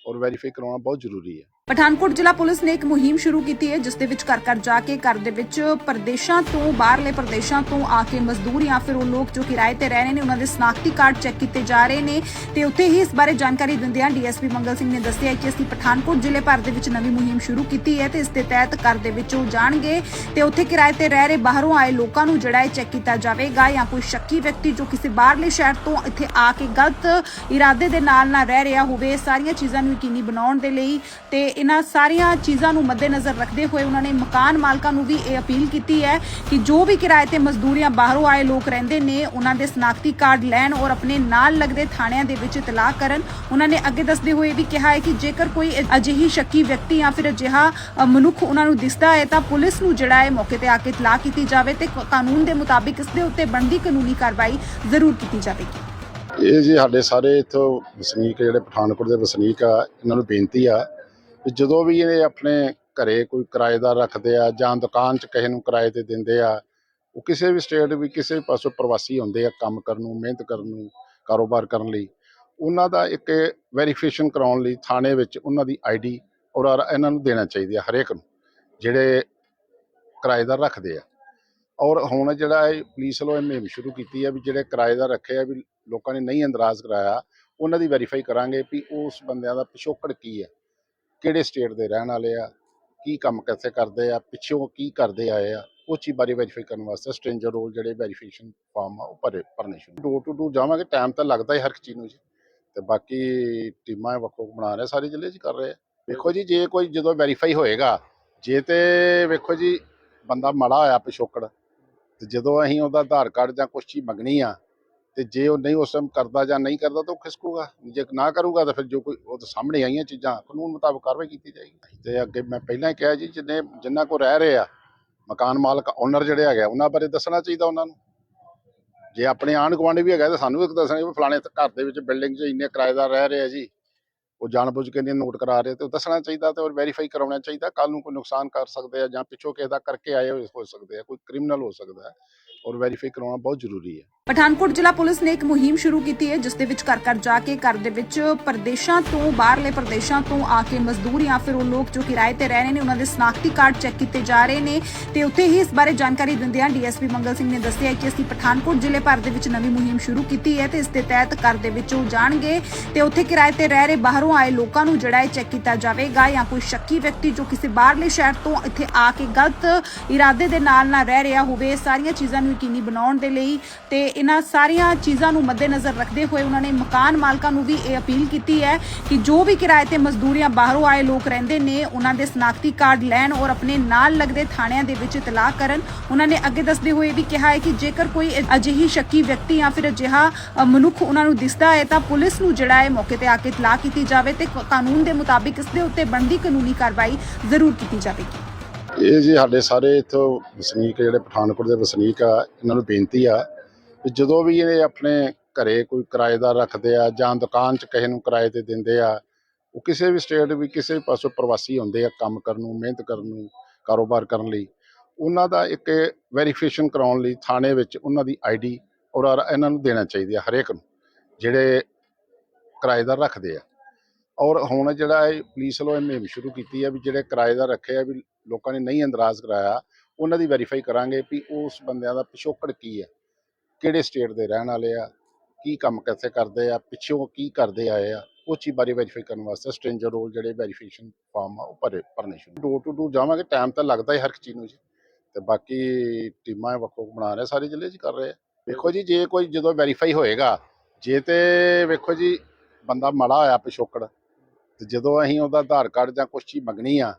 ਔਰ ਵੈਰੀਫਾਈ ਕਰਾਉਣਾ ਬਹੁਤ ਜ਼ਰੂਰੀ ਹੈ। ਪਠਾਨਕੋਟ ਜ਼ਿਲ੍ਹਾ ਪੁਲਿਸ ਨੇ ਇੱਕ ਮੁਹਿੰਮ ਸ਼ੁਰੂ ਕੀਤੀ ਹੈ, ਜਿਸ ਦੇ ਵਿੱਚ ਘਰ ਘਰ ਜਾ ਕੇ ਘਰ ਦੇ ਵਿੱਚ ਪ੍ਰਦੇਸ਼ਾਂ ਤੋਂ ਬਾਹਰਲੇ ਪ੍ਰਦੇਸ਼ਾਂ ਤੋਂ ਆ ਕੇ ਮਜ਼ਦੂਰ ਜਾਂ ਫਿਰ ਉਹ ਲੋਕ ਜੋ ਕਿਰਾਏ ਤੇ ਰਹਿ ਰਹੇ ਨੇ, ਉਹਨਾਂ ਦੇ ਸਨਾਖਤੀ ਕਾਰਡ ਚੈੱਕ ਕੀਤੇ ਜਾ ਰਹੇ ਨੇ ਤੇ ਉੱਥੇ ਹੀ ਇਸ ਬਾਰੇ ਜਾਣਕਾਰੀ ਦਿੰਦਿਆਂ ਡੀਐਸਪੀ ਮੰਗਲ ਸਿੰਘ ਨੇ ਦੱਸਿਆ ਕਿ ਅਸੀਂ ਪਠਾਨਕੋਟ ਜ਼ਿਲ੍ਹੇ ਭਰ ਦੇ ਵਿੱਚ ਨਵੀਂ ਮੁਹਿੰਮ ਸ਼ੁਰੂ ਕੀਤੀ ਹੈ ਤੇ ਇਸ ਦੇ ਤਹਿਤ ਘਰ ਦੇ ਵਿੱਚ ਉਹ ਜਾਣਗੇ ਤੇ ਉੱਥੇ ਕਿਰਾਏ ਤੇ ਰਹਿ ਰਹੇ ਬਾਹਰੋਂ ਆਏ ਲੋਕਾਂ ਨੂੰ ਜਿਹੜਾ ਹੈ ਚੈੱਕ ਕੀਤਾ ਜਾਵੇਗਾ ਜਾਂ ਕੋਈ ਸ਼ੱਕੀ ਵਿਅਕਤੀ ਜੋ ਕਿਸੇ ਬਾਹਰਲੇ ਸ਼ਹਿਰ ਤੋਂ ਇੱਥੇ ਆ ਕੇ ਗਲਤ ਇਰਾਦੇ ਦੇ ਨਾਲ ਨਾ ਰਹਿ ਰਿਹਾ ਹੋਵੇ ਸਾਰੀਆਂ ਚੀਜ਼ਾਂ ਨੂੰ ਯਕੀਨੀ ਬਣਾਉਣ ਦੇ ਲਈ ਤੇ ਇਹਨਾਂ ਸਾਰੀਆਂ ਚੀਜ਼ਾਂ ਨੂੰ ਮੱਦੇਨਜ਼ਰ ਰੱਖਦੇ ਹੋਏ ਉਹਨਾਂ ਨੇ ਮਕਾਨ ਮਾਲਕਾਂ ਨੂੰ ਵੀ ਇਹ ਅਪੀਲ ਕੀਤੀ ਹੈ ਕਿ ਜੋ ਵੀ ਕਿਰਾਏ ਤੇ ਮਜ਼ਦੂਰੀਆਂ ਬਾਹਰੋਂ ਆਏ ਲੋਕ ਰਹਿੰਦੇ ਨੇ, ਉਹਨਾਂ ਦੇ ਸਨਾਖਤੀ ਕਾਰਡ ਲੈਣ ਔਰ ਆਪਣੇ ਨਾਲ ਲੱਗਦੇ ਥਾਣਿਆਂ ਦੇ ਵਿੱਚ ਇਤਲਾਹ ਕਰਨ। ਉਹਨਾਂ ਨੇ ਅੱਗੇ ਦੱਸਦੇ ਹੋਏ ਵੀ ਕਿਹਾ ਹੈ ਕਿ ਜੇਕਰ ਕੋਈ ਅਜਿਹੀ ਸ਼ੱਕੀ ਵਿਅਕਤੀ ਜਾਂ ਫਿਰ ਅਜਿਹਾ ਮਨੁੱਖ ਉਹਨਾਂ ਨੂੰ ਦਿਸਦਾ ਹੈ, ਤਾਂ ਪੁਲਿਸ ਨੂੰ ਜਿਹੜਾ ਹੈ ਮੌਕੇ ਤੇ ਆ ਕੇ ਇਤਲਾਹ ਕੀਤੀ ਜਾਵੇ ਤੇ ਕਾਨੂੰਨ ਦੇ ਮੁਤਾਬਿਕ ਇਸ ਦੇ ਉੱਤੇ ਬਣਦੀ ਕਾਨੂੰਨੀ ਕਾਰਵਾਈ ਜ਼ਰੂਰ ਕੀਤੀ ਜਾਵੇਗੀ। ਇਹ ਜੀ ਸਾਡੇ ਸਾਰੇ ਇੱਥੋਂ ਵਸਨੀਕ ਜਿਹੜੇ ਪਠਾਨਕੋਟ ਦੇ ਵਸਨੀਕ ਆ, ਇਹਨਾਂ ਨੂੰ ਬੇਨਤੀ ਆ ਵੀ ਜਦੋਂ ਵੀ ਇਹ ਆਪਣੇ ਘਰੇ ਕੋਈ ਕਿਰਾਏਦਾਰ ਰੱਖਦੇ ਆ ਜਾਂ ਦੁਕਾਨ 'ਚ ਕਿਸੇ ਨੂੰ ਕਿਰਾਏ ਤੇ ਦਿੰਦੇ ਆ, ਉਹ ਕਿਸੇ ਵੀ ਸਟੇਟ ਵੀ ਕਿਸੇ ਵੀ ਪਾਸੋਂ ਪ੍ਰਵਾਸੀ ਹੁੰਦੇ ਆ ਕੰਮ ਕਰਨ ਨੂੰ, ਮਿਹਨਤ ਕਰਨ ਨੂੰ, ਕਾਰੋਬਾਰ ਕਰਨ ਲਈ, ਉਹਨਾਂ ਦਾ ਇੱਕ ਵੈਰੀਫਿਕੇਸ਼ਨ ਕਰਾਉਣ ਲਈ ਥਾਣੇ ਵਿੱਚ ਉਹਨਾਂ ਦੀ ਆਈਡੀ ਔਰ ਇਹਨਾਂ ਨੂੰ ਦੇਣਾ ਚਾਹੀਦੀ ਆ ਹਰੇਕ ਨੂੰ, ਜਿਹੜੇ ਕਿਰਾਏਦਾਰ ਰੱਖਦੇ ਆ। ਔਰ ਹੁਣ ਜਿਹੜਾ ਇਹ ਪੁਲਿਸ ਵੱਲੋਂ ਇਹ ਮੁਹਿੰਮ ਸ਼ੁਰੂ ਕੀਤੀ ਹੈ ਵੀ ਜਿਹੜੇ ਕਿਰਾਏਦਾਰ ਰੱਖੇ ਆ ਵੀ ਲੋਕਾਂ ਨੇ ਨਹੀਂ ਅੰਦਰਾਜ਼ ਕਰਾਇਆ, ਉਹਨਾਂ ਦੀ ਵੈਰੀਫਾਈ ਕਰਾਂਗੇ ਵੀ ਉਸ ਬੰਦਿਆਂ ਦਾ ਪਿਛੋਕੜ ਕੀ ਹੈ ਕਿਹੜੇ ਸਟੇਟ ਦੇ ਰਹਿਣ ਵਾਲੇ ਆ, ਕੀ ਕੰਮ ਕਿੱਥੇ ਕਰਦੇ ਆ, ਪਿੱਛੋਂ ਕੀ ਕਰਦੇ ਆਏ ਆ, ਉਹ ਚੀਜ਼ ਬਾਰੇ ਵੈਰੀਫਾਈ ਕਰਨ ਵਾਸਤੇ ਸਟ੍ਰੇਂਜਰ ਰੋਲ ਜਿਹੜੇ ਵੈਰੀਫਿਕੇਸ਼ਨ ਫਾਰਮ ਆ ਉਹ ਭਰੇ, ਭਰਨੇ ਸ਼ੁਰੂ ਡੋਰ ਟੂ ਡੋਰ ਜਾਵਾਂਗੇ ਟਾਈਮ ਤਾਂ ਲੱਗਦਾ ਹੀ ਹਰ ਇੱਕ ਚੀਜ਼ ਨੂੰ ਜੀ। ਤੇ ਬਾਕੀ ਟੀਮਾਂ ਵੱਖੋ ਵੱਖ ਬਣਾ ਰਹੇ, ਸਾਰੇ ਜ਼ਿਲ੍ਹੇ 'ਚ ਕਰ ਰਹੇ ਆ। ਵੇਖੋ ਜੀ, ਜੇ ਕੋਈ ਜਦੋਂ ਵੈਰੀਫਾਈ ਹੋਏਗਾ, ਜੇ ਤੇ ਵੇਖੋ ਜੀ, ਬੰਦਾ ਮੜਾ ਹੋਇਆ ਪਿਛੋਕੜ, ਤੇ ਜਦੋਂ ਅਸੀਂ ਉਹਦਾ ਆਧਾਰ ਕਾਰਡ ਜਾਂ ਕੁਛ ਚੀਜ਼ ਮੰਗਣੀ ਆ ਤੇ ਜੇ ਉਹ ਨਹੀਂ ਉਸ ਟਾਈਮ ਕਰਦਾ ਜਾਂ ਨਹੀਂ ਕਰਦਾ ਤਾਂ ਉਹ ਖਿਸਕੂਗਾ। ਜੇ ਨਾ ਕਰੂਗਾ ਤਾਂ ਫਿਰ ਜੋ ਕੋਈ ਉਹ ਤਾਂ ਸਾਹਮਣੇ ਆਈਆਂ ਚੀਜ਼ਾਂ ਕਾਨੂੰਨ ਮੁਤਾਬਕ ਕਾਰਵਾਈ ਕੀਤੀ ਜਾਏਗੀ। ਤੇ ਅੱਗੇ ਮੈਂ ਪਹਿਲਾਂ ਹੀ ਕਿਹਾ ਜੀ ਜਿੰਨੇ ਜਿੰਨਾ ਕੋ ਰਹਿ ਰਹੇ ਆ ਮਕਾਨ ਮਾਲਕ ਓਨਰ ਜਿਹੜੇ ਹੈਗੇ ਆ, ਉਹਨਾਂ ਬਾਰੇ ਦੱਸਣਾ ਚਾਹੀਦਾ ਉਹਨਾਂ ਨੂੰ। ਜੇ ਆਪਣੇ ਆਂਢ ਗੁਆਂਢ ਵੀ ਹੈਗਾ ਤਾਂ ਸਾਨੂੰ ਵੀ ਦੱਸਣਾ ਵੀ ਫਲਾਣੇ ਘਰ ਦੇ ਵਿੱਚ ਬਿਲਡਿੰਗ 'ਚ ਇੰਨੇ ਕਿਰਾਏਦਾਰ ਰਹਿ ਰਹੇ ਆ ਜੀ ਉਹ ਜਾਣਬੁੱਝ ਕੇ ਨਹੀਂ ਨੋਟ ਕਰਾ ਰਹੇ ਤੇ ਉਹ ਦੱਸਣਾ ਚਾਹੀਦਾ ਤੇ ਔਰ ਵੈਰੀਫਾਈ ਕਰਾਉਣਾ ਚਾਹੀਦਾ ਕੱਲ ਨੂੰ ਕੋਈ ਨੁਕਸਾਨ ਕਰ ਸਕਦੇ ਆ ਜਾਂ ਪਿੱਛੋਂ ਕਿਸੇ ਦਾ ਕਰਕੇ ਆਏ ਹੋਏ ਹੋ ਸਕਦੇ ਆ ਕੋਈ ਕ੍ਰਿਮੀਨਲ ਹੋ ਸਕਦਾ ਔਰ ਵੈਰੀਫਾਈ ਕਰਾਉਣਾ ਬਹੁਤ ਜ਼ਰੂਰੀ ਹੈ। ਪਠਾਨਕੋਟ ਜ਼ਿਲ੍ਹਾ ਪੁਲਿਸ ਨੇ ਇੱਕ ਮੁਹਿੰਮ ਸ਼ੁਰੂ ਕੀਤੀ ਹੈ, ਜਿਸ ਦੇ ਵਿੱਚ ਘਰ ਘਰ ਜਾ ਕੇ ਘਰ ਦੇ ਵਿੱਚ ਪ੍ਰਦੇਸ਼ਾਂ ਤੋਂ ਬਾਹਰਲੇ ਪ੍ਰਦੇਸ਼ਾਂ ਤੋਂ ਆ ਕੇ ਮਜ਼ਦੂਰ ਜਾਂ ਫਿਰ ਉਹ ਲੋਕ ਜੋ ਕਿਰਾਏ ਤੇ ਰਹਿ ਰਹੇ ਨੇ, ਉਹਨਾਂ ਦੇ ਸਨਾਖਤੀ ਕਾਰਡ ਚੈੱਕ ਕੀਤੇ ਜਾ ਰਹੇ ਨੇ ਤੇ ਉੱਥੇ ਹੀ ਇਸ ਬਾਰੇ ਜਾਣਕਾਰੀ ਦਿੰਦਿਆਂ ਡੀਐਸਪੀ ਮੰਗਲ ਸਿੰਘ ਨੇ ਦੱਸਿਆ ਕਿ ਅਸੀਂ ਪਠਾਨਕੋਟ ਜ਼ਿਲ੍ਹੇ ਭਰ ਦੇ ਵਿੱਚ ਨਵੀਂ ਮੁਹਿੰਮ ਸ਼ੁਰੂ ਕੀਤੀ ਹੈ ਤੇ ਇਸ ਦੇ ਤਹਿਤ ਘਰ ਦੇ ਵਿੱਚ ਉਹ ਜਾਣਗੇ ਤੇ ਉੱਥੇ ਕਿਰਾਏ ਤੇ ਰਹਿ ਰਹੇ ਬਾਹਰੋਂ ਆਏ ਲੋਕਾਂ ਨੂੰ ਜਿਹੜਾ ਹੈ ਚੈੱਕ ਕੀਤਾ ਜਾਵੇਗਾ ਜਾਂ ਕੋਈ ਸ਼ੱਕੀ ਵਿਅਕਤੀ ਜੋ ਕਿਸੇ ਬਾਹਰਲੇ ਸ਼ਹਿਰ ਤੋਂ ਇੱਥੇ ਆ ਕੇ ਗਲਤ ਇਰਾਦੇ ਦੇ ਨਾਲ ਨਾ ਰਹਿ ਰਿਹਾ ਹੋਵੇ ਸਾਰੀਆਂ ਚੀਜ਼ਾਂ ਨੂੰ ਯਕੀਨੀ ਬਣਾਉਣ ਦੇ ਲਈ ਤੇ ਇਹਨਾਂ ਸਾਰੀਆਂ ਚੀਜ਼ਾਂ ਨੂੰ ਮੱਦੇਨਜ਼ਰ ਰੱਖਦੇ ਹੋਏ ਉਹਨਾਂ ਨੇ ਮਕਾਨ ਮਾਲਕਾਂ ਨੂੰ ਵੀ ਇਹ ਅਪੀਲ ਕੀਤੀ ਹੈ ਕਿ ਜੋ ਵੀ ਕਿਰਾਏ ਤੇ ਮਜ਼ਦੂਰੀਆਂ ਬਾਹਰੋਂ ਆਏ ਲੋਕ ਰਹਿੰਦੇ ਨੇ, ਉਹਨਾਂ ਦੇ ਸਨਾਖਤੀ ਕਾਰਡ ਲੈਣ ਔਰ ਆਪਣੇ ਨਾਲ ਲੱਗਦੇ ਥਾਣਿਆਂ ਦੇ ਵਿੱਚ ਇਤਲਾਹ ਕਰਨ। ਉਹਨਾਂ ਨੇ ਅੱਗੇ ਦੱਸਦੇ ਹੋਏ ਵੀ ਕਿਹਾ ਹੈ ਕਿ ਜੇਕਰ ਕੋਈ ਅਜਿਹੀ ਸ਼ੱਕੀ ਵਿਅਕਤੀ ਜਾਂ ਫਿਰ ਅਜਿਹਾ ਮਨੁੱਖ ਉਹਨਾਂ ਨੂੰ ਦਿਸਦਾ ਹੈ, ਤਾਂ ਪੁਲਿਸ ਨੂੰ ਜਿਹੜਾ ਹੈ ਮੌਕੇ ਤੇ ਆ ਕੇ ਇਤਲਾਹ ਕੀਤੀ ਜਾਵੇ ਤੇ ਕਾਨੂੰਨ ਦੇ ਮੁਤਾਬਿਕ ਇਸ ਦੇ ਉੱਤੇ ਬਣਦੀ ਕਾਨੂੰਨੀ ਕਾਰਵਾਈ ਜ਼ਰੂਰ ਕੀਤੀ ਜਾਵੇਗੀ। ਇਹ ਜੀ ਸਾਡੇ ਸਾਰੇ ਇੱਥੋਂ ਵਸਨੀਕ ਜਿਹੜੇ ਪਠਾਨਕੋਟ ਦੇ ਵਸਨੀਕ ਆ, ਇਹਨਾਂ ਨੂੰ ਬੇਨਤੀ ਆ ਵੀ ਜਦੋਂ ਵੀ ਇਹ ਆਪਣੇ ਘਰੇ ਕੋਈ ਕਿਰਾਏਦਾਰ ਰੱਖਦੇ ਆ ਜਾਂ ਦੁਕਾਨ 'ਚ ਕਿਸੇ ਨੂੰ ਕਿਰਾਏ ਤੇ ਦਿੰਦੇ ਆ, ਉਹ ਕਿਸੇ ਵੀ ਸਟੇਟ ਵੀ ਕਿਸੇ ਵੀ ਪਾਸੋਂ ਪ੍ਰਵਾਸੀ ਹੁੰਦੇ ਆ ਕੰਮ ਕਰਨ ਨੂੰ, ਮਿਹਨਤ ਕਰਨ ਨੂੰ, ਕਾਰੋਬਾਰ ਕਰਨ ਲਈ, ਉਹਨਾਂ ਦਾ ਇੱਕ ਵੈਰੀਫਿਕੇਸ਼ਨ ਕਰਾਉਣ ਲਈ ਥਾਣੇ ਵਿੱਚ ਉਹਨਾਂ ਦੀ ਆਈਡੀ ਔਰ ਇਹਨਾਂ ਨੂੰ ਦੇਣਾ ਚਾਹੀਦੀ ਆ ਹਰੇਕ ਨੂੰ, ਜਿਹੜੇ ਕਿਰਾਏਦਾਰ ਰੱਖਦੇ ਆ। ਔਰ ਹੁਣ ਜਿਹੜਾ ਇਹ ਪੁਲਿਸ ਵੱਲੋਂ ਇਹ ਮੁਹਿੰਮ ਸ਼ੁਰੂ ਕੀਤੀ ਹੈ ਵੀ ਜਿਹੜੇ ਕਿਰਾਏਦਾਰ ਰੱਖੇ ਆ ਵੀ ਲੋਕਾਂ ਨੇ ਨਹੀਂ ਅੰਦਰਾਜ਼ ਕਰਾਇਆ, ਉਹਨਾਂ ਦੀ ਵੈਰੀਫਾਈ ਕਰਾਂਗੇ ਵੀ ਉਸ ਬੰਦਿਆਂ ਦਾ ਪਿਛੋਕੜ ਕੀ ਹੈ ਕਿਹੜੇ ਸਟੇਟ ਦੇ ਰਹਿਣ ਵਾਲੇ ਆ, ਕੀ ਕੰਮ ਕਿੱਥੇ ਕਰਦੇ ਆ, ਪਿੱਛੋਂ ਕੀ ਕਰਦੇ ਆਏ ਆ, ਉਹ ਚੀਜ਼ ਬਾਰੇ ਵੈਰੀਫਾਈ ਕਰਨ ਵਾਸਤੇ ਸਟ੍ਰੇਂਜਰ ਰੋਲ ਜਿਹੜੇ ਵੈਰੀਫਿਕੇਸ਼ਨ ਫਾਰਮ ਆ ਉਹ ਭਰੇ, ਭਰਨੇ ਸ਼ੁਰੂ ਡੋਰ ਟੂ ਡੋਰ ਜਾਵਾਂਗੇ ਟਾਈਮ ਤਾਂ ਲੱਗਦਾ ਹੀ ਹਰ ਇੱਕ ਚੀਜ਼ ਨੂੰ ਜੀ। ਤੇ ਬਾਕੀ ਟੀਮਾਂ ਵੱਖੋ ਵੱਖ ਬਣਾ ਰਹੇ ਸਾਰੇ ਜ਼ਿਲ੍ਹੇ 'ਚ ਕਰ ਰਹੇ ਆ। ਵੇਖੋ ਜੀ, ਜੇ ਕੋਈ ਜਦੋਂ ਵੈਰੀਫਾਈ ਹੋਏਗਾ, ਜੇ ਤੇ ਵੇਖੋ ਜੀ, ਬੰਦਾ ਮੜਾ ਹੋਇਆ ਪਿਛੋਕੜ, ਤੇ ਜਦੋਂ ਅਸੀਂ ਉਹਦਾ ਆਧਾਰ ਕਾਰਡ ਜਾਂ ਕੁਛ ਚੀਜ਼ ਮੰਗਣੀ ਆ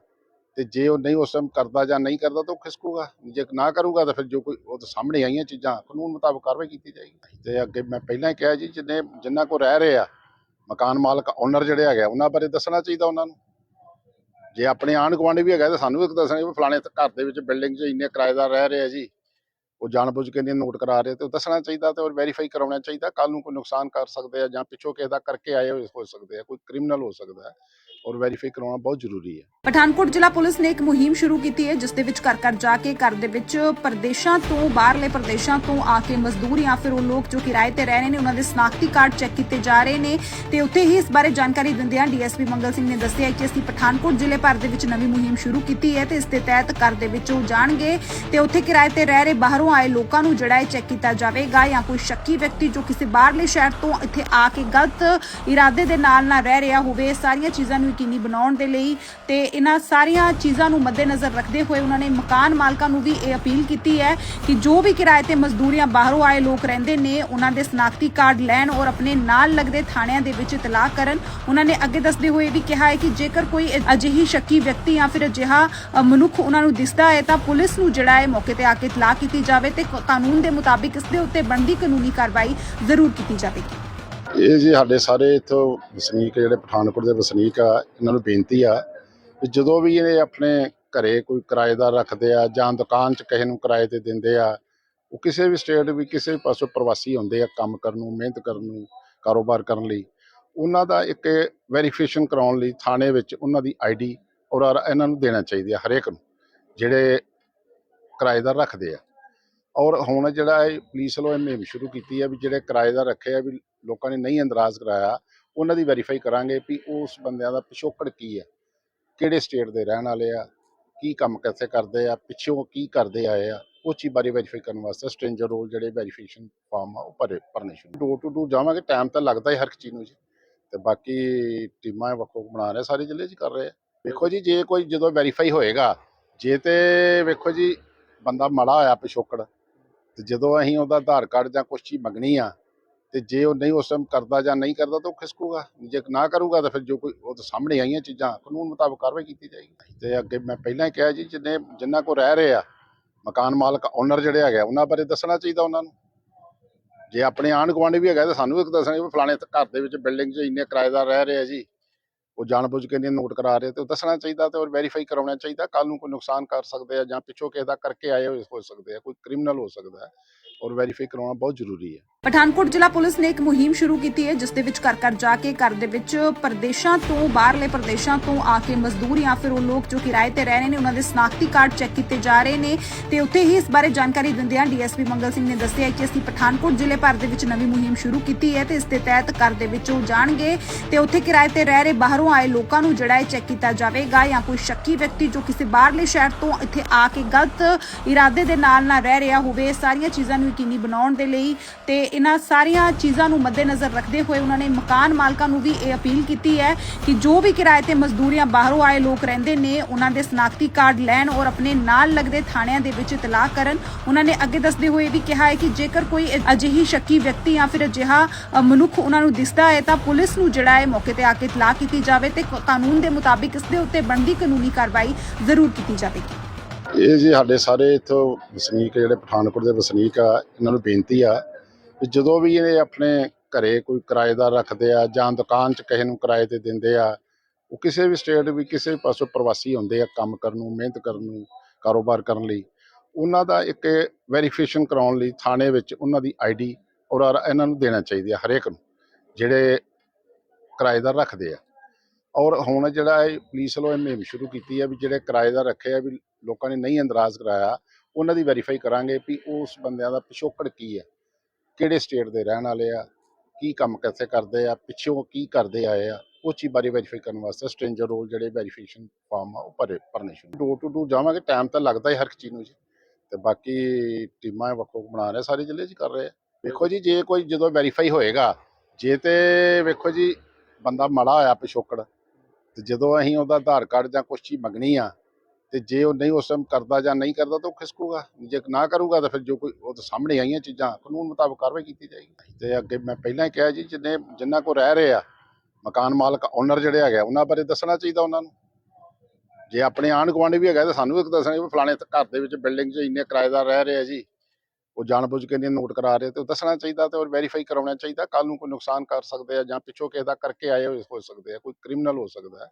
ਤੇ ਜੇ ਉਹ ਨਹੀਂ ਉਸ ਟਾਈਮ ਕਰਦਾ ਜਾਂ ਨਹੀਂ ਕਰਦਾ ਤਾਂ ਉਹ ਖਿਸਕੂਗਾ। ਜੇ ਨਾ ਕਰੂਗਾ ਤਾਂ ਫਿਰ ਜੋ ਕੋਈ ਉਹ ਤਾਂ ਸਾਹਮਣੇ ਆਈਆਂ ਚੀਜ਼ਾਂ, ਕਾਨੂੰਨ ਮੁਤਾਬਕ ਕਾਰਵਾਈ ਕੀਤੀ ਜਾਏਗੀ। ਤੇ ਅੱਗੇ ਮੈਂ ਪਹਿਲਾਂ ਹੀ ਕਿਹਾ ਜੀ, ਜਿੰਨੇ ਜਿੰਨਾ ਕੋ ਰਹਿ ਰਹੇ ਆ, ਮਕਾਨ ਮਾਲਕ ਓਨਰ ਜਿਹੜੇ ਹੈਗੇ ਉਹਨਾਂ ਬਾਰੇ ਦੱਸਣਾ ਚਾਹੀਦਾ ਉਹਨਾਂ ਨੂੰ। ਜੇ ਆਪਣੇ ਆਂਢ ਗੁਆਂਢ ਵੀ ਹੈਗਾ ਤਾਂ ਸਾਨੂੰ ਵੀ ਦੱਸਣਾ ਵੀ ਫਲਾਣੇ ਘਰ ਦੇ ਵਿੱਚ ਬਿਲਡਿੰਗ 'ਚ ਇੰਨੇ ਕਿਰਾਏਦਾਰ ਰਹਿ ਰਹੇ ਆ ਜੀ, ਉਹ ਜਾਣਬੁੱਝ ਕੇ ਨਹੀਂ ਨੋਟ ਕਰਾ ਰਹੇ ਤੇ ਉਹ ਦੱਸਣਾ ਚਾਹੀਦਾ ਤੇ ਔਰ ਵੈਰੀਫਾਈ ਕਰਾਉਣਾ ਚਾਹੀਦਾ ਕੱਲ ਨੂੰ ਕੋਈ ਨੁਕਸਾਨ ਕਰ ਸਕਦੇ ਆ ਜਾਂ ਪਿੱਛੋਂ ਕਿਸੇ ਦਾ ਕਰਕੇ ਆਏ ਹੋਏ ਹੋ ਸਕਦੇ ਆ, ਕੋਈ ਕ੍ਰਿਮੀਨਲ ਹੋ ਸਕਦਾ ਔਰ ਵੈਰੀਫਾਈ ਕਰਾਉਣਾ ਬਹੁਤ ਜ਼ਰੂਰੀ ਹੈ। ਪਠਾਨਕੋਟ ਜ਼ਿਲ੍ਹਾ ਪੁਲਿਸ ਨੇ ਇੱਕ ਮੁਹਿੰਮ ਸ਼ੁਰੂ ਕੀਤੀ ਹੈ, ਜਿਸ ਦੇ ਵਿੱਚ ਘਰ ਘਰ ਜਾ ਕੇ ਘਰ ਦੇ ਵਿੱਚ ਪ੍ਰਦੇਸ਼ਾਂ ਤੋਂ, ਬਾਹਰਲੇ ਪ੍ਰਦੇਸ਼ਾਂ ਤੋਂ ਆ ਕੇ ਮਜ਼ਦੂਰ ਜਾਂ ਫਿਰ ਉਹ ਲੋਕ ਜੋ ਕਿਰਾਏ ਤੇ ਰਹਿ ਰਹੇ ਨੇ, ਉਹਨਾਂ ਦੇ ਸਨਾਖਤੀ ਕਾਰਡ ਚੈੱਕ ਕੀਤੇ ਜਾ ਰਹੇ ਨੇ। ਤੇ ਉੱਥੇ ਹੀ ਇਸ ਬਾਰੇ ਜਾਣਕਾਰੀ ਦਿੰਦਿਆਂ ਡੀਐਸਪੀ ਮੰਗਲ ਸਿੰਘ ਨੇ ਦੱਸਿਆ ਕਿ ਅਸੀਂ ਪਠਾਨਕੋਟ ਜ਼ਿਲ੍ਹੇ ਭਰ ਦੇ ਵਿੱਚ ਨਵੀਂ ਮੁਹਿੰਮ ਸ਼ੁਰੂ ਕੀਤੀ ਹੈ ਤੇ ਇਸ ਦੇ ਤਹਿਤ ਘਰ ਦੇ ਵਿੱਚ ਉਹ ਜਾਣਗੇ ਤੇ ਉੱਥੇ ਕਿਰਾਏ ਤੇ ਰਹਿ ਰਹੇ ਬਾਹਰੋਂ ਆਏ ਲੋਕਾਂ ਨੂੰ ਜਿਹੜਾ ਹੈ ਚੈੱਕ ਕੀਤਾ ਜਾਵੇਗਾ ਜਾਂ ਕੋਈ ਸ਼ੱਕੀ ਵਿਅਕਤੀ ਜੋ ਕਿਸੇ ਬਾਹਰਲੇ ਸ਼ਹਿਰ ਤੋਂ ਇੱਥੇ ਆ ਕੇ ਗਲਤ ਇਰਾਦੇ ਦੇ ਨਾਲ ਨਾ ਰਹਿ ਰਿਹਾ ਹੋਵੇ ਸਾਰੀਆਂ ਚੀਜ਼ਾਂ ਨੂੰ ਯਕੀਨੀ ਬਣਾਉਣ ਦੇ ਲਈ ਤੇ ਇਹਨਾਂ ਸਾਰੀਆਂ ਚੀਜ਼ਾਂ ਨੂੰ ਮੱਦੇਨਜ਼ਰ ਰੱਖਦੇ ਹੋਏ ਉਹਨਾਂ ਨੇ ਮਕਾਨ ਮਾਲਕਾਂ ਨੂੰ ਵੀ ਇਹ ਅਪੀਲ ਕੀਤੀ ਹੈ ਕਿ ਜੋ ਵੀ ਕਿਰਾਏ ਤੇ ਮਜ਼ਦੂਰੀਆਂ ਬਾਹਰੋਂ ਆਏ ਲੋਕ ਰਹਿੰਦੇ ਨੇ, ਉਹਨਾਂ ਦੇ ਸਨਾਖਤੀ ਕਾਰਡ ਲੈਣ ਔਰ ਆਪਣੇ ਨਾਲ ਲੱਗਦੇ ਥਾਣਿਆਂ ਦੇ ਵਿੱਚ ਇਤਲਾਹ ਕਰਨ। ਉਹਨਾਂ ਨੇ ਅੱਗੇ ਦੱਸਦੇ ਹੋਏ ਵੀ ਕਿਹਾ ਹੈ ਕਿ ਜੇਕਰ ਕੋਈ ਅਜਿਹੀ ਸ਼ੱਕੀ ਵਿਅਕਤੀ ਜਾਂ ਫਿਰ ਅਜਿਹਾ ਮਨੁੱਖ ਉਹਨਾਂ ਨੂੰ ਦਿਸਦਾ ਹੈ ਤਾਂ ਪੁਲਿਸ ਨੂੰ ਜਿਹੜਾ ਹੈ ਮੌਕੇ ਤੇ ਆ ਕੇ ਇਤਲਾਹ ਕੀਤੀ ਜਾਵੇ ਤੇ ਕਾਨੂੰਨ ਦੇ ਮੁਤਾਬਿਕ ਇਸ ਦੇ ਉੱਤੇ ਬਣਦੀ ਕਾਨੂੰਨੀ ਕਾਰਵਾਈ ਜ਼ਰੂਰ ਕੀਤੀ ਜਾਵੇਗੀ। ਇਹ ਜੀ ਸਾਡੇ ਸਾਰੇ ਇੱਥੋਂ ਵਸਨੀਕ ਜਿਹੜੇ ਪਠਾਨਕੋਟ ਦੇ ਵਸਨੀਕ ਆ, ਇਹਨਾਂ ਨੂੰ ਬੇਨਤੀ ਆ ਕਿ ਜਦੋਂ ਵੀ ਇਹ ਆਪਣੇ ਘਰੇ ਕੋਈ ਕਿਰਾਏਦਾਰ ਰੱਖਦੇ ਆ ਜਾਂ ਦੁਕਾਨ 'ਚ ਕਿਸੇ ਨੂੰ ਕਿਰਾਏ ਤੇ ਦਿੰਦੇ ਆ, ਉਹ ਕਿਸੇ ਵੀ ਸਟੇਟ ਵੀ ਕਿਸੇ ਵੀ ਪਾਸੋਂ ਪ੍ਰਵਾਸੀ ਹੁੰਦੇ ਆ ਕੰਮ ਕਰਨ ਨੂੰ, ਮਿਹਨਤ ਕਰਨ ਨੂੰ, ਕਾਰੋਬਾਰ ਕਰਨ ਲਈ, ਉਹਨਾਂ ਦਾ ਇੱਕ ਵੈਰੀਫਿਕੇਸ਼ਨ ਕਰਾਉਣ ਲਈ ਥਾਣੇ ਵਿੱਚ ਉਹਨਾਂ ਦੀ ਆਈਡੀ ਔਰ ਇਹਨਾਂ ਨੂੰ ਦੇਣਾ ਚਾਹੀਦੀ ਆ ਹਰੇਕ ਨੂੰ, ਜਿਹੜੇ ਕਿਰਾਏਦਾਰ ਰੱਖਦੇ ਆ। ਔਰ ਹੁਣ ਜਿਹੜਾ ਇਹ ਪੁਲਿਸ ਵੱਲੋਂ ਇਹ ਮੁਹਿੰਮ ਸ਼ੁਰੂ ਕੀਤੀ ਆ ਵੀ ਜਿਹੜੇ ਕਿਰਾਏਦਾਰ ਰੱਖੇ ਆ ਵੀ ਲੋਕਾਂ ਨੇ ਨਹੀਂ ਅੰਦਰਾਜ਼ ਕਰਾਇਆ, ਉਹਨਾਂ ਦੀ ਵੈਰੀਫਾਈ ਕਰਾਂਗੇ ਵੀ ਉਸ ਬੰਦਿਆਂ ਦਾ ਪਿਛੋਕੜ ਕੀ ਹੈ, ਕਿਹੜੇ ਸਟੇਟ ਦੇ ਰਹਿਣ ਵਾਲੇ ਆ, ਕੀ ਕੰਮ ਕਿੱਥੇ ਕਰਦੇ ਆ, ਪਿੱਛੋਂ ਕੀ ਕਰਦੇ ਆਏ ਆ, ਉਹ ਚੀਜ਼ ਬਾਰੇ ਵੈਰੀਫਾਈ ਕਰਨ ਵਾਸਤੇ ਸਟ੍ਰੇਂਜਰ ਰੋਲ ਜਿਹੜੇ ਵੈਰੀਫਿਕੇਸ਼ਨ ਫਾਰਮ ਆ ਉਹ ਭਰੇ, ਭਰਨੇ ਸ਼ੁਰੂ। ਡੋਰ ਟੂ ਡੋਰ ਜਾਵਾਂਗੇ ਟਾਈਮ ਤਾਂ ਲੱਗਦਾ ਹੀ ਹਰ ਇੱਕ ਚੀਜ਼ ਨੂੰ ਜੀ। ਤੇ ਬਾਕੀ ਟੀਮਾਂ ਵੱਖੋ ਵੱਖ ਬਣਾ ਰਹੇ, ਸਾਰੇ ਜ਼ਿਲ੍ਹੇ 'ਚ ਕਰ ਰਹੇ ਆ। ਵੇਖੋ ਜੀ, ਜੇ ਕੋਈ ਜਦੋਂ ਵੈਰੀਫਾਈ ਹੋਏਗਾ, ਜੇ ਤੇ ਵੇਖੋ ਜੀ, ਬੰਦਾ ਮੜਾ ਹੋਇਆ ਪਿਛੋਕੜ, ਤੇ ਜਦੋਂ ਅਸੀਂ ਉਹਦਾ ਆਧਾਰ ਕਾਰਡ ਜਾਂ ਕੁਛ ਚੀਜ਼ ਮੰਗਣੀ ਆ ਤੇ ਜੇ ਉਹ ਨਹੀਂ ਉਸ ਟਾਈਮ ਕਰਦਾ ਜਾਂ ਨਹੀਂ ਕਰਦਾ ਤਾਂ ਉਹ ਖਿਸਕੂਗਾ। ਜੇ ਨਾ ਕਰੂਗਾ ਤਾਂ ਫਿਰ ਜੋ ਕੋਈ ਉਹ ਤਾਂ ਸਾਹਮਣੇ ਆਈਆਂ ਚੀਜ਼ਾਂ ਕਾਨੂੰਨ ਮੁਤਾਬਕ ਕਾਰਵਾਈ ਕੀਤੀ ਜਾਏਗੀ। ਤੇ ਅੱਗੇ ਮੈਂ ਪਹਿਲਾਂ ਹੀ ਕਿਹਾ ਜੀ ਜਿੰਨੇ ਜਿੰਨਾ ਕੋ ਰਹਿ ਰਹੇ ਆ ਮਕਾਨ ਮਾਲਕ ਓਨਰ ਜਿਹੜੇ ਹੈਗੇ ਆ, ਉਹਨਾਂ ਬਾਰੇ ਦੱਸਣਾ ਚਾਹੀਦਾ ਉਹਨਾਂ ਨੂੰ। ਜੇ ਆਪਣੇ ਆਂਢ ਗੁਆਂਢ ਵੀ ਹੈਗਾ ਤਾਂ ਸਾਨੂੰ ਵੀ ਦੱਸਣਾ ਵੀ ਫਲਾਣੇ ਘਰ ਦੇ ਵਿੱਚ ਬਿਲਡਿੰਗ 'ਚ ਇੰਨੇ ਕਿਰਾਏਦਾਰ ਰਹਿ ਰਹੇ ਆ ਜੀ ਉਹ ਜਾਣਬੁੱਝ ਕੇ ਨਹੀਂ ਨੋਟ ਕਰਾ ਰਹੇ ਤੇ ਉਹ ਦੱਸਣਾ ਚਾਹੀਦਾ ਤੇ ਔਰ ਵੈਰੀਫਾਈ ਕਰਾਉਣਾ ਚਾਹੀਦਾ ਕੱਲ ਨੂੰ ਕੋਈ ਨੁਕਸਾਨ ਕਰ ਸਕਦੇ ਆ ਜਾਂ ਪਿੱਛੋਂ ਕਿਸੇ ਦਾ ਕਰਕੇ ਆਏ ਹੋਏ ਹੋ ਸਕਦੇ ਆ ਕੋਈ ਕ੍ਰਿਮੀਨਲ ਹੋ ਸਕਦਾ ਔਰ ਵੈਰੀਫਾਈ ਕਰਾਉਣਾ ਬਹੁਤ ਜ਼ਰੂਰੀ ਹੈ। ਪਠਾਨਕੋਟ ਜ਼ਿਲ੍ਹਾ ਪੁਲਿਸ ਨੇ ਇੱਕ ਮੁਹਿੰਮ ਸ਼ੁਰੂ ਕੀਤੀ ਹੈ, ਜਿਸ ਦੇ ਵਿੱਚ ਘਰ ਘਰ ਜਾ ਕੇ ਘਰ ਦੇ ਵਿੱਚ ਪ੍ਰਦੇਸ਼ਾਂ ਤੋਂ ਬਾਹਰਲੇ ਪ੍ਰਦੇਸ਼ਾਂ ਤੋਂ ਆ ਕੇ ਮਜ਼ਦੂਰ ਜਾਂ ਫਿਰ ਉਹ ਲੋਕ ਜੋ ਕਿਰਾਏ ਤੇ ਰਹਿ ਰਹੇ ਨੇ, ਉਹਨਾਂ ਦੇ ਸਨਾਖਤੀ ਕਾਰਡ ਚੈੱਕ ਕੀਤੇ ਜਾ ਰਹੇ ਨੇ ਤੇ ਉੱਥੇ ਹੀ ਇਸ ਬਾਰੇ ਜਾਣਕਾਰੀ ਦਿੰਦਿਆਂ ਡੀਐਸਪੀ ਮੰਗਲ ਸਿੰਘ ਨੇ ਦੱਸਿਆ ਕਿ ਅਸੀਂ ਪਠਾਨਕੋਟ ਜ਼ਿਲ੍ਹੇ ਭਰ ਦੇ ਵਿੱਚ ਨਵੀਂ ਮੁਹਿੰਮ ਸ਼ੁਰੂ ਕੀਤੀ ਹੈ ਤੇ ਇਸ ਦੇ ਤਹਿਤ ਘਰ ਦੇ ਵਿੱਚ ਉਹ ਜਾਣਗੇ ਤੇ ਉੱਥੇ ਕਿਰਾਏ ਤੇ ਰਹਿ ਰਹੇ ਬਾਹਰੋਂ ਆਏ ਲੋਕਾਂ ਨੂੰ ਜਿਹੜਾ ਹੈ ਚੈੱਕ ਕੀਤਾ ਜਾਵੇਗਾ ਜਾਂ ਕੋਈ ਸ਼ੱਕੀ ਵਿਅਕਤੀ ਜੋ ਕਿਸੇ ਬਾਹਰਲੇ ਸ਼ਹਿਰ ਤੋਂ ਇੱਥੇ ਆ ਕੇ ਗਲਤ ਇਰਾਦੇ ਦੇ ਨਾਲ ਨਾ ਰਹਿ ਰਿਹਾ ਹੋਵੇ ਸਾਰੀਆਂ ਚੀਜ਼ਾਂ ਨੂੰ ਯਕੀਨੀ ਬਣਾਉਣ ਦੇ ਲਈ ਤੇ ਇਹਨਾਂ ਸਾਰੀਆਂ ਚੀਜ਼ਾਂ ਨੂੰ ਮੱਦੇਨਜ਼ਰ ਰੱਖਦੇ ਹੋਏ ਉਹਨਾਂ ਨੇ ਮਕਾਨ ਮਾਲਕਾਂ ਨੂੰ ਵੀ ਇਹ ਅਪੀਲ ਕੀਤੀ ਹੈ ਕਿ ਜੋ ਵੀ ਕਿਰਾਏ ਤੇ ਮਜ਼ਦੂਰੀਆਂ ਬਾਹਰੋਂ ਆਏ ਲੋਕ ਰਹਿੰਦੇ ਨੇ, ਉਹਨਾਂ ਦੇ ਸਨਾਖਤੀ ਕਾਰਡ ਲੈਣ ਔਰ ਆਪਣੇ ਨਾਲ ਲੱਗਦੇ ਥਾਣਿਆਂ ਦੇ ਵਿੱਚ ਇਤਲਾਹ ਕਰਨ। ਉਹਨਾਂ ਨੇ ਅੱਗੇ ਦੱਸਦੇ ਹੋਏ ਵੀ ਕਿਹਾ ਹੈ ਕਿ ਜੇਕਰ ਕੋਈ ਅਜਿਹੀ ਸ਼ੱਕੀ ਵਿਅਕਤੀ ਜਾਂ ਫਿਰ ਅਜਿਹਾ ਮਨੁੱਖ ਉਹਨਾਂ ਨੂੰ ਦਿਸਦਾ ਹੈ, ਤਾਂ ਪੁਲਿਸ ਨੂੰ ਜਿਹੜਾ ਹੈ ਮੌਕੇ ਤੇ ਆ ਕੇ ਇਤਲਾਹ ਕੀਤੀ ਜਾਵੇ ਤੇ ਕਾਨੂੰਨ ਦੇ ਮੁਤਾਬਿਕ ਇਸ ਦੇ ਉੱਤੇ ਬਣਦੀ ਕਾਨੂੰਨੀ ਕਾਰਵਾਈ ਜ਼ਰੂਰ ਕੀਤੀ ਜਾਵੇਗੀ। ਇਹ ਜੀ ਸਾਡੇ ਸਾਰੇ ਇੱਥੋਂ ਵਸਨੀਕ ਜਿਹੜੇ ਪਠਾਨਕੋਟ ਦੇ ਵਸਨੀਕ ਆ, ਇਹਨਾਂ ਨੂੰ ਬੇਨਤੀ ਆ ਵੀ ਜਦੋਂ ਵੀ ਇਹ ਆਪਣੇ ਘਰੇ ਕੋਈ ਕਿਰਾਏਦਾਰ ਰੱਖਦੇ ਆ ਜਾਂ ਦੁਕਾਨ 'ਚ ਕਿਸੇ ਨੂੰ ਕਿਰਾਏ ਤੇ ਦਿੰਦੇ ਆ, ਉਹ ਕਿਸੇ ਵੀ ਸਟੇਟ ਵੀ ਕਿਸੇ ਵੀ ਪਾਸੋਂ ਪ੍ਰਵਾਸੀ ਹੁੰਦੇ ਆ ਕੰਮ ਕਰਨ ਨੂੰ, ਮਿਹਨਤ ਕਰਨ ਨੂੰ, ਕਾਰੋਬਾਰ ਕਰਨ ਲਈ, ਉਹਨਾਂ ਦਾ ਇੱਕ ਵੈਰੀਫਿਕੇਸ਼ਨ ਕਰਾਉਣ ਲਈ ਥਾਣੇ ਵਿੱਚ ਉਹਨਾਂ ਦੀ ਆਈਡੀ ਔਰ ਇਹਨਾਂ ਨੂੰ ਦੇਣਾ ਚਾਹੀਦੀ ਆ ਹਰੇਕ ਨੂੰ, ਜਿਹੜੇ ਕਿਰਾਏਦਾਰ ਰੱਖਦੇ ਆ। ਔਰ ਹੁਣ ਜਿਹੜਾ ਇਹ ਪੁਲਿਸ ਵੱਲੋਂ ਇਹ ਮੁਹਿੰਮ ਸ਼ੁਰੂ ਕੀਤੀ ਹੈ ਵੀ ਜਿਹੜੇ ਕਿਰਾਏਦਾਰ ਰੱਖੇ ਆ ਵੀ ਲੋਕਾਂ ਨੇ ਨਹੀਂ ਅੰਦਰਾਜ਼ ਕਰਾਇਆ, ਉਹਨਾਂ ਦੀ ਵੈਰੀਫਾਈ ਕਰਾਂਗੇ ਵੀ ਉਸ ਬੰਦਿਆਂ ਦਾ ਪਿਛੋਕੜ ਕੀ ਹੈ ਕਿਹੜੇ ਸਟੇਟ ਦੇ ਰਹਿਣ ਵਾਲੇ ਆ, ਕੀ ਕੰਮ ਕਿੱਥੇ ਕਰਦੇ ਆ, ਪਿੱਛੋਂ ਕੀ ਕਰਦੇ ਆਏ ਆ, ਉਹ ਚੀਜ਼ ਬਾਰੇ ਵੈਰੀਫਾਈ ਕਰਨ ਵਾਸਤੇ ਸਟ੍ਰੇਂਜਰ ਰੋਲ ਜਿਹੜੇ ਵੈਰੀਫਿਕੇਸ਼ਨ ਫਾਰਮ ਆ, ਉਹ ਭਰੇ, ਭਰਨੇ ਸ਼ੁਰੂ। ਡੋਰ ਟੂ ਡੋਰ ਜਾਵਾਂਗੇ ਟਾਈਮ ਤਾਂ ਲੱਗਦਾ ਹੀ ਹਰ ਇੱਕ ਚੀਜ਼ ਨੂੰ ਜੀ। ਤੇ ਬਾਕੀ ਟੀਮਾਂ ਵੱਖੋ ਵੱਖ ਬਣਾ ਰਹੇ, ਸਾਰੇ ਜ਼ਿਲ੍ਹੇ 'ਚ ਕਰ ਰਹੇ ਆ। ਵੇਖੋ ਜੀ, ਜੇ ਕੋਈ ਜਦੋਂ ਵੈਰੀਫਾਈ ਹੋਏਗਾ, ਜੇ ਤੇ ਵੇਖੋ ਜੀ, ਬੰਦਾ ਮਾੜਾ ਹੋਇਆ ਪਿਛੋਕੜ, ਤੇ ਜਦੋਂ ਅਸੀਂ ਉਹਦਾ ਆਧਾਰ ਕਾਰਡ ਜਾਂ ਕੁਛ ਚੀਜ਼ ਮੰਗਣੀ ਆ ਤੇ ਜੇ ਉਹ ਨਹੀਂ ਉਸ ਟਾਈਮ ਕਰਦਾ ਜਾਂ ਨਹੀਂ ਕਰਦਾ ਤਾਂ ਉਹ ਖਿਸਕੂਗਾ। ਜੇ ਨਾ ਕਰੂਗਾ ਤਾਂ ਫਿਰ ਜੋ ਕੋਈ ਉਹ ਤਾਂ ਸਾਹਮਣੇ ਆਈਆਂ ਚੀਜ਼ਾਂ ਕਾਨੂੰਨ ਮੁਤਾਬਕ ਕਾਰਵਾਈ ਕੀਤੀ ਜਾਏਗੀ। ਤੇ ਅੱਗੇ ਮੈਂ ਪਹਿਲਾਂ ਹੀ ਕਿਹਾ ਜੀ ਜਿੰਨੇ ਜਿੰਨਾ ਕੋ ਰਹਿ ਰਹੇ ਆ ਮਕਾਨ ਮਾਲਕ ਓਨਰ ਜਿਹੜੇ ਹੈਗੇ ਆ, ਉਹਨਾਂ ਬਾਰੇ ਦੱਸਣਾ ਚਾਹੀਦਾ ਉਹਨਾਂ ਨੂੰ। ਜੇ ਆਪਣੇ ਆਂਢ ਗੁਆਂਢ ਵੀ ਹੈਗਾ ਤਾਂ ਸਾਨੂੰ ਵੀ ਦੱਸਣਾ ਵੀ ਫਲਾਣੇ ਘਰ ਦੇ ਵਿੱਚ ਬਿਲਡਿੰਗ 'ਚ ਇੰਨੇ ਕਿਰਾਏਦਾਰ ਰਹਿ ਰਹੇ ਆ ਜੀ ਉਹ ਜਾਣਬੁੱਝ ਕੇ ਨਹੀਂ ਨੋਟ ਕਰਾ ਰਹੇ ਤੇ ਉਹ ਦੱਸਣਾ ਚਾਹੀਦਾ ਤੇ ਔਰ ਵੈਰੀਫਾਈ ਕਰਾਉਣਾ ਚਾਹੀਦਾ ਕੱਲ ਨੂੰ ਕੋਈ ਨੁਕਸਾਨ ਕਰ ਸਕਦੇ ਆ ਜਾਂ ਪਿੱਛੋਂ ਕਿਸੇ ਦਾ ਕਰਕੇ ਆਏ ਹੋਏ ਹੋ ਸਕਦੇ ਆ ਕੋਈ ਕ੍ਰਿਮੀਨਲ ਹੋ ਸਕਦਾ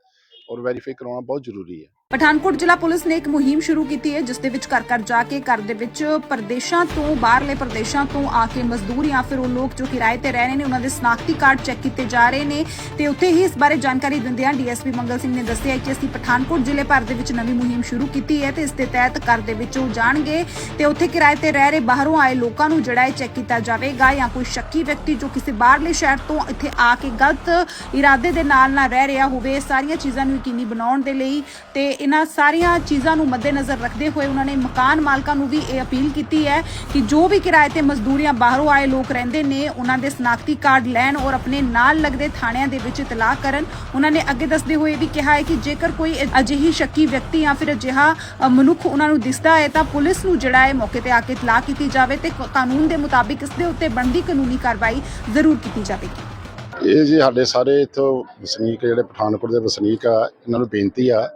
ਔਰ ਵੈਰੀਫਾਈ ਕਰਾਉਣਾ ਬਹੁਤ ਜ਼ਰੂਰੀ ਹੈ। ਪਠਾਨਕੋਟ ਜ਼ਿਲ੍ਹਾ ਪੁਲਿਸ ਨੇ ਇੱਕ ਮੁਹਿੰਮ ਸ਼ੁਰੂ ਕੀਤੀ ਹੈ, ਜਿਸ ਦੇ ਵਿੱਚ ਘਰ ਘਰ ਜਾ ਕੇ ਘਰ ਦੇ ਵਿੱਚ ਪ੍ਰਦੇਸ਼ਾਂ ਤੋਂ ਬਾਹਰਲੇ ਪ੍ਰਦੇਸ਼ਾਂ ਤੋਂ ਆ ਕੇ ਮਜ਼ਦੂਰ ਜਾਂ ਫਿਰ ਉਹ ਲੋਕ ਜੋ ਕਿਰਾਏ ਤੇ ਰਹਿ ਰਹੇ ਨੇ, ਉਹਨਾਂ ਦੇ ਸਨਾਖਤੀ ਕਾਰਡ ਚੈੱਕ ਕੀਤੇ ਜਾ ਰਹੇ ਨੇ ਤੇ ਉੱਥੇ ਹੀ ਇਸ ਬਾਰੇ ਜਾਣਕਾਰੀ ਦਿੰਦਿਆਂ ਡੀਐਸਪੀ ਮੰਗਲ ਸਿੰਘ ਨੇ ਦੱਸਿਆ ਕਿ ਅਸੀਂ ਪਠਾਨਕੋਟ ਜ਼ਿਲ੍ਹੇ ਭਰ ਦੇ ਵਿੱਚ ਨਵੀਂ ਮੁਹਿੰਮ ਸ਼ੁਰੂ ਕੀਤੀ ਹੈ ਤੇ ਇਸ ਦੇ ਤਹਿਤ ਘਰ ਦੇ ਵਿੱਚ ਉਹ ਜਾਣਗੇ ਤੇ ਉੱਥੇ ਕਿਰਾਏ ਤੇ ਰਹਿ ਰਹੇ ਬਾਹਰੋਂ ਆਏ ਲੋਕਾਂ ਨੂੰ ਜਿਹੜਾ ਹੈ ਚੈੱਕ ਕੀਤਾ ਜਾਵੇਗਾ ਜਾਂ ਕੋਈ ਸ਼ੱਕੀ ਵਿਅਕਤੀ ਜੋ ਕਿਸੇ ਬਾਹਰਲੇ ਸ਼ਹਿਰ ਤੋਂ ਇੱਥੇ ਆ ਕੇ ਗਲਤ ਇਰਾਦੇ ਦੇ ਨਾਲ ਨਾ ਰਹਿ ਰਿਹਾ ਹੋਵੇ ਸਾਰੀਆਂ ਚੀਜ਼ਾਂ ਨੂੰ ਯਕੀਨੀ ਬਣਾਉਣ ਦੇ ਲਈ ਤੇ ਇਹਨਾਂ ਸਾਰੀਆਂ ਚੀਜ਼ਾਂ ਨੂੰ ਮੱਦੇਨਜ਼ਰ ਰੱਖਦੇ ਹੋਏ ਉਹਨਾਂ ਨੇ ਮਕਾਨ ਮਾਲਕਾਂ ਨੂੰ ਵੀ ਇਹ ਅਪੀਲ ਕੀਤੀ ਹੈ ਕਿ ਜੋ ਵੀ ਕਿਰਾਏ ਤੇ ਮਜ਼ਦੂਰੀਆਂ ਬਾਹਰੋਂ ਆਏ ਲੋਕ ਰਹਿੰਦੇ ਨੇ, ਉਹਨਾਂ ਦੇ ਸਨਾਖਤੀ ਕਾਰਡ ਲੈਣ ਔਰ ਆਪਣੇ ਨਾਲ ਲੱਗਦੇ ਥਾਣਿਆਂ ਦੇ ਵਿੱਚ ਇਤਲਾਹ ਕਰਨ। ਉਹਨਾਂ ਨੇ ਅੱਗੇ ਦੱਸਦੇ ਹੋਏ ਵੀ ਕਿਹਾ ਹੈ ਕਿ ਜੇਕਰ ਕੋਈ ਅਜਿਹੀ ਸ਼ੱਕੀ ਵਿਅਕਤੀ ਜਾਂ ਫਿਰ ਅਜਿਹਾ ਮਨੁੱਖ ਉਹਨਾਂ ਨੂੰ ਦਿਸਦਾ ਹੈ, ਤਾਂ ਪੁਲਿਸ ਨੂੰ ਜਿਹੜਾ ਹੈ ਮੌਕੇ ਤੇ ਆ ਕੇ ਇਤਲਾਹ ਕੀਤੀ ਜਾਵੇ ਤੇ ਕਾਨੂੰਨ ਦੇ ਮੁਤਾਬਿਕ ਇਸ ਦੇ ਉੱਤੇ ਬਣਦੀ ਕਾਨੂੰਨੀ ਕਾਰਵਾਈ ਜ਼ਰੂਰ ਕੀਤੀ ਜਾਵੇਗੀ। ਇਹ ਜੀ ਸਾਡੇ ਸਾਰੇ ਇੱਥੋਂ ਵਸਨੀਕ ਜਿਹੜੇ ਪਠਾਨਕੋਟ ਦੇ ਵਸਨੀਕ ਆ, ਇਹਨਾਂ ਨੂੰ ਬੇਨਤੀ ਆ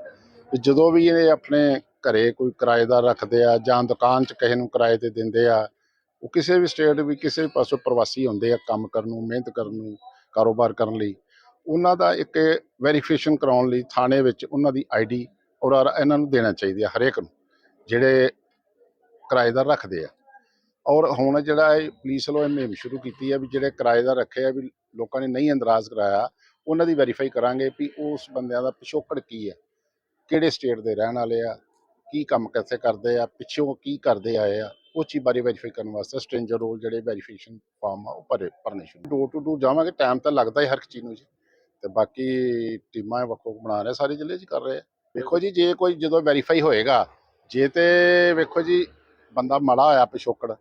ਵੀ ਜਦੋਂ ਵੀ ਇਹ ਆਪਣੇ ਘਰੇ ਕੋਈ ਕਿਰਾਏਦਾਰ ਰੱਖਦੇ ਆ ਜਾਂ ਦੁਕਾਨ 'ਚ ਕਿਸੇ ਨੂੰ ਕਿਰਾਏ ਤੇ ਦਿੰਦੇ ਆ, ਉਹ ਕਿਸੇ ਵੀ ਸਟੇਟ ਵੀ ਕਿਸੇ ਵੀ ਪਾਸੋਂ ਪ੍ਰਵਾਸੀ ਹੁੰਦੇ ਆ ਕੰਮ ਕਰਨ ਨੂੰ, ਮਿਹਨਤ ਕਰਨ ਨੂੰ, ਕਾਰੋਬਾਰ ਕਰਨ ਲਈ, ਉਹਨਾਂ ਦਾ ਇੱਕ ਵੈਰੀਫਿਕੇਸ਼ਨ ਕਰਾਉਣ ਲਈ ਥਾਣੇ ਵਿੱਚ ਉਹਨਾਂ ਦੀ ਆਈਡੀ ਔਰ ਇਹਨਾਂ ਨੂੰ ਦੇਣਾ ਚਾਹੀਦੀ ਆ ਹਰੇਕ ਨੂੰ, ਜਿਹੜੇ ਕਿਰਾਏਦਾਰ ਰੱਖਦੇ ਆ। ਔਰ ਹੁਣ ਜਿਹੜਾ ਇਹ ਪੁਲਿਸ ਵੱਲੋਂ ਇਹ ਮੁਹਿੰਮ ਸ਼ੁਰੂ ਕੀਤੀ ਹੈ ਵੀ ਜਿਹੜੇ ਕਿਰਾਏਦਾਰ ਰੱਖੇ ਆ ਵੀ ਲੋਕਾਂ ਨੇ ਨਹੀਂ ਅੰਦਰਾਜ਼ ਕਰਾਇਆ, ਉਹਨਾਂ ਦੀ ਵੈਰੀਫਾਈ ਕਰਾਂਗੇ ਵੀ ਉਸ ਬੰਦਿਆਂ ਦਾ ਪਿਛੋਕੜ ਕੀ ਹੈ ਕਿਹੜੇ ਸਟੇਟ ਦੇ ਰਹਿਣ ਵਾਲੇ ਆ, ਕੀ ਕੰਮ ਕਿੱਥੇ ਕਰਦੇ ਆ, ਪਿੱਛੋਂ ਕੀ ਕਰਦੇ ਆਏ ਆ, ਉਹ ਚੀਜ਼ ਬਾਰੇ ਵੈਰੀਫਾਈ ਕਰਨ ਵਾਸਤੇ ਸਟ੍ਰੇਂਜਰ ਰੋਲ ਜਿਹੜੇ ਵੈਰੀਫਿਕੇਸ਼ਨ ਫਾਰਮ ਆ ਉਹ ਭਰੇ, ਭਰਨੇ ਸ਼ੁਰੂ। ਡੋਰ ਟੂ ਡੋਰ ਜਾਵਾਂਗੇ ਟਾਈਮ ਤਾਂ ਲੱਗਦਾ ਹੀ ਹਰ ਇੱਕ ਚੀਜ਼ ਨੂੰ ਜੀ। ਤੇ ਬਾਕੀ ਟੀਮਾਂ ਵੱਖੋ ਵੱਖ ਬਣਾ ਰਹੇ, ਸਾਰੇ ਜ਼ਿਲ੍ਹੇ 'ਚ ਕਰ ਰਹੇ ਆ। ਵੇਖੋ ਜੀ, ਜੇ ਕੋਈ ਜਦੋਂ ਵੈਰੀਫਾਈ ਹੋਏਗਾ, ਜੇ ਤੇ ਵੇਖੋ ਜੀ, ਬੰਦਾ ਮਾੜਾ ਹੋਇਆ ਪਿਛੋਕੜ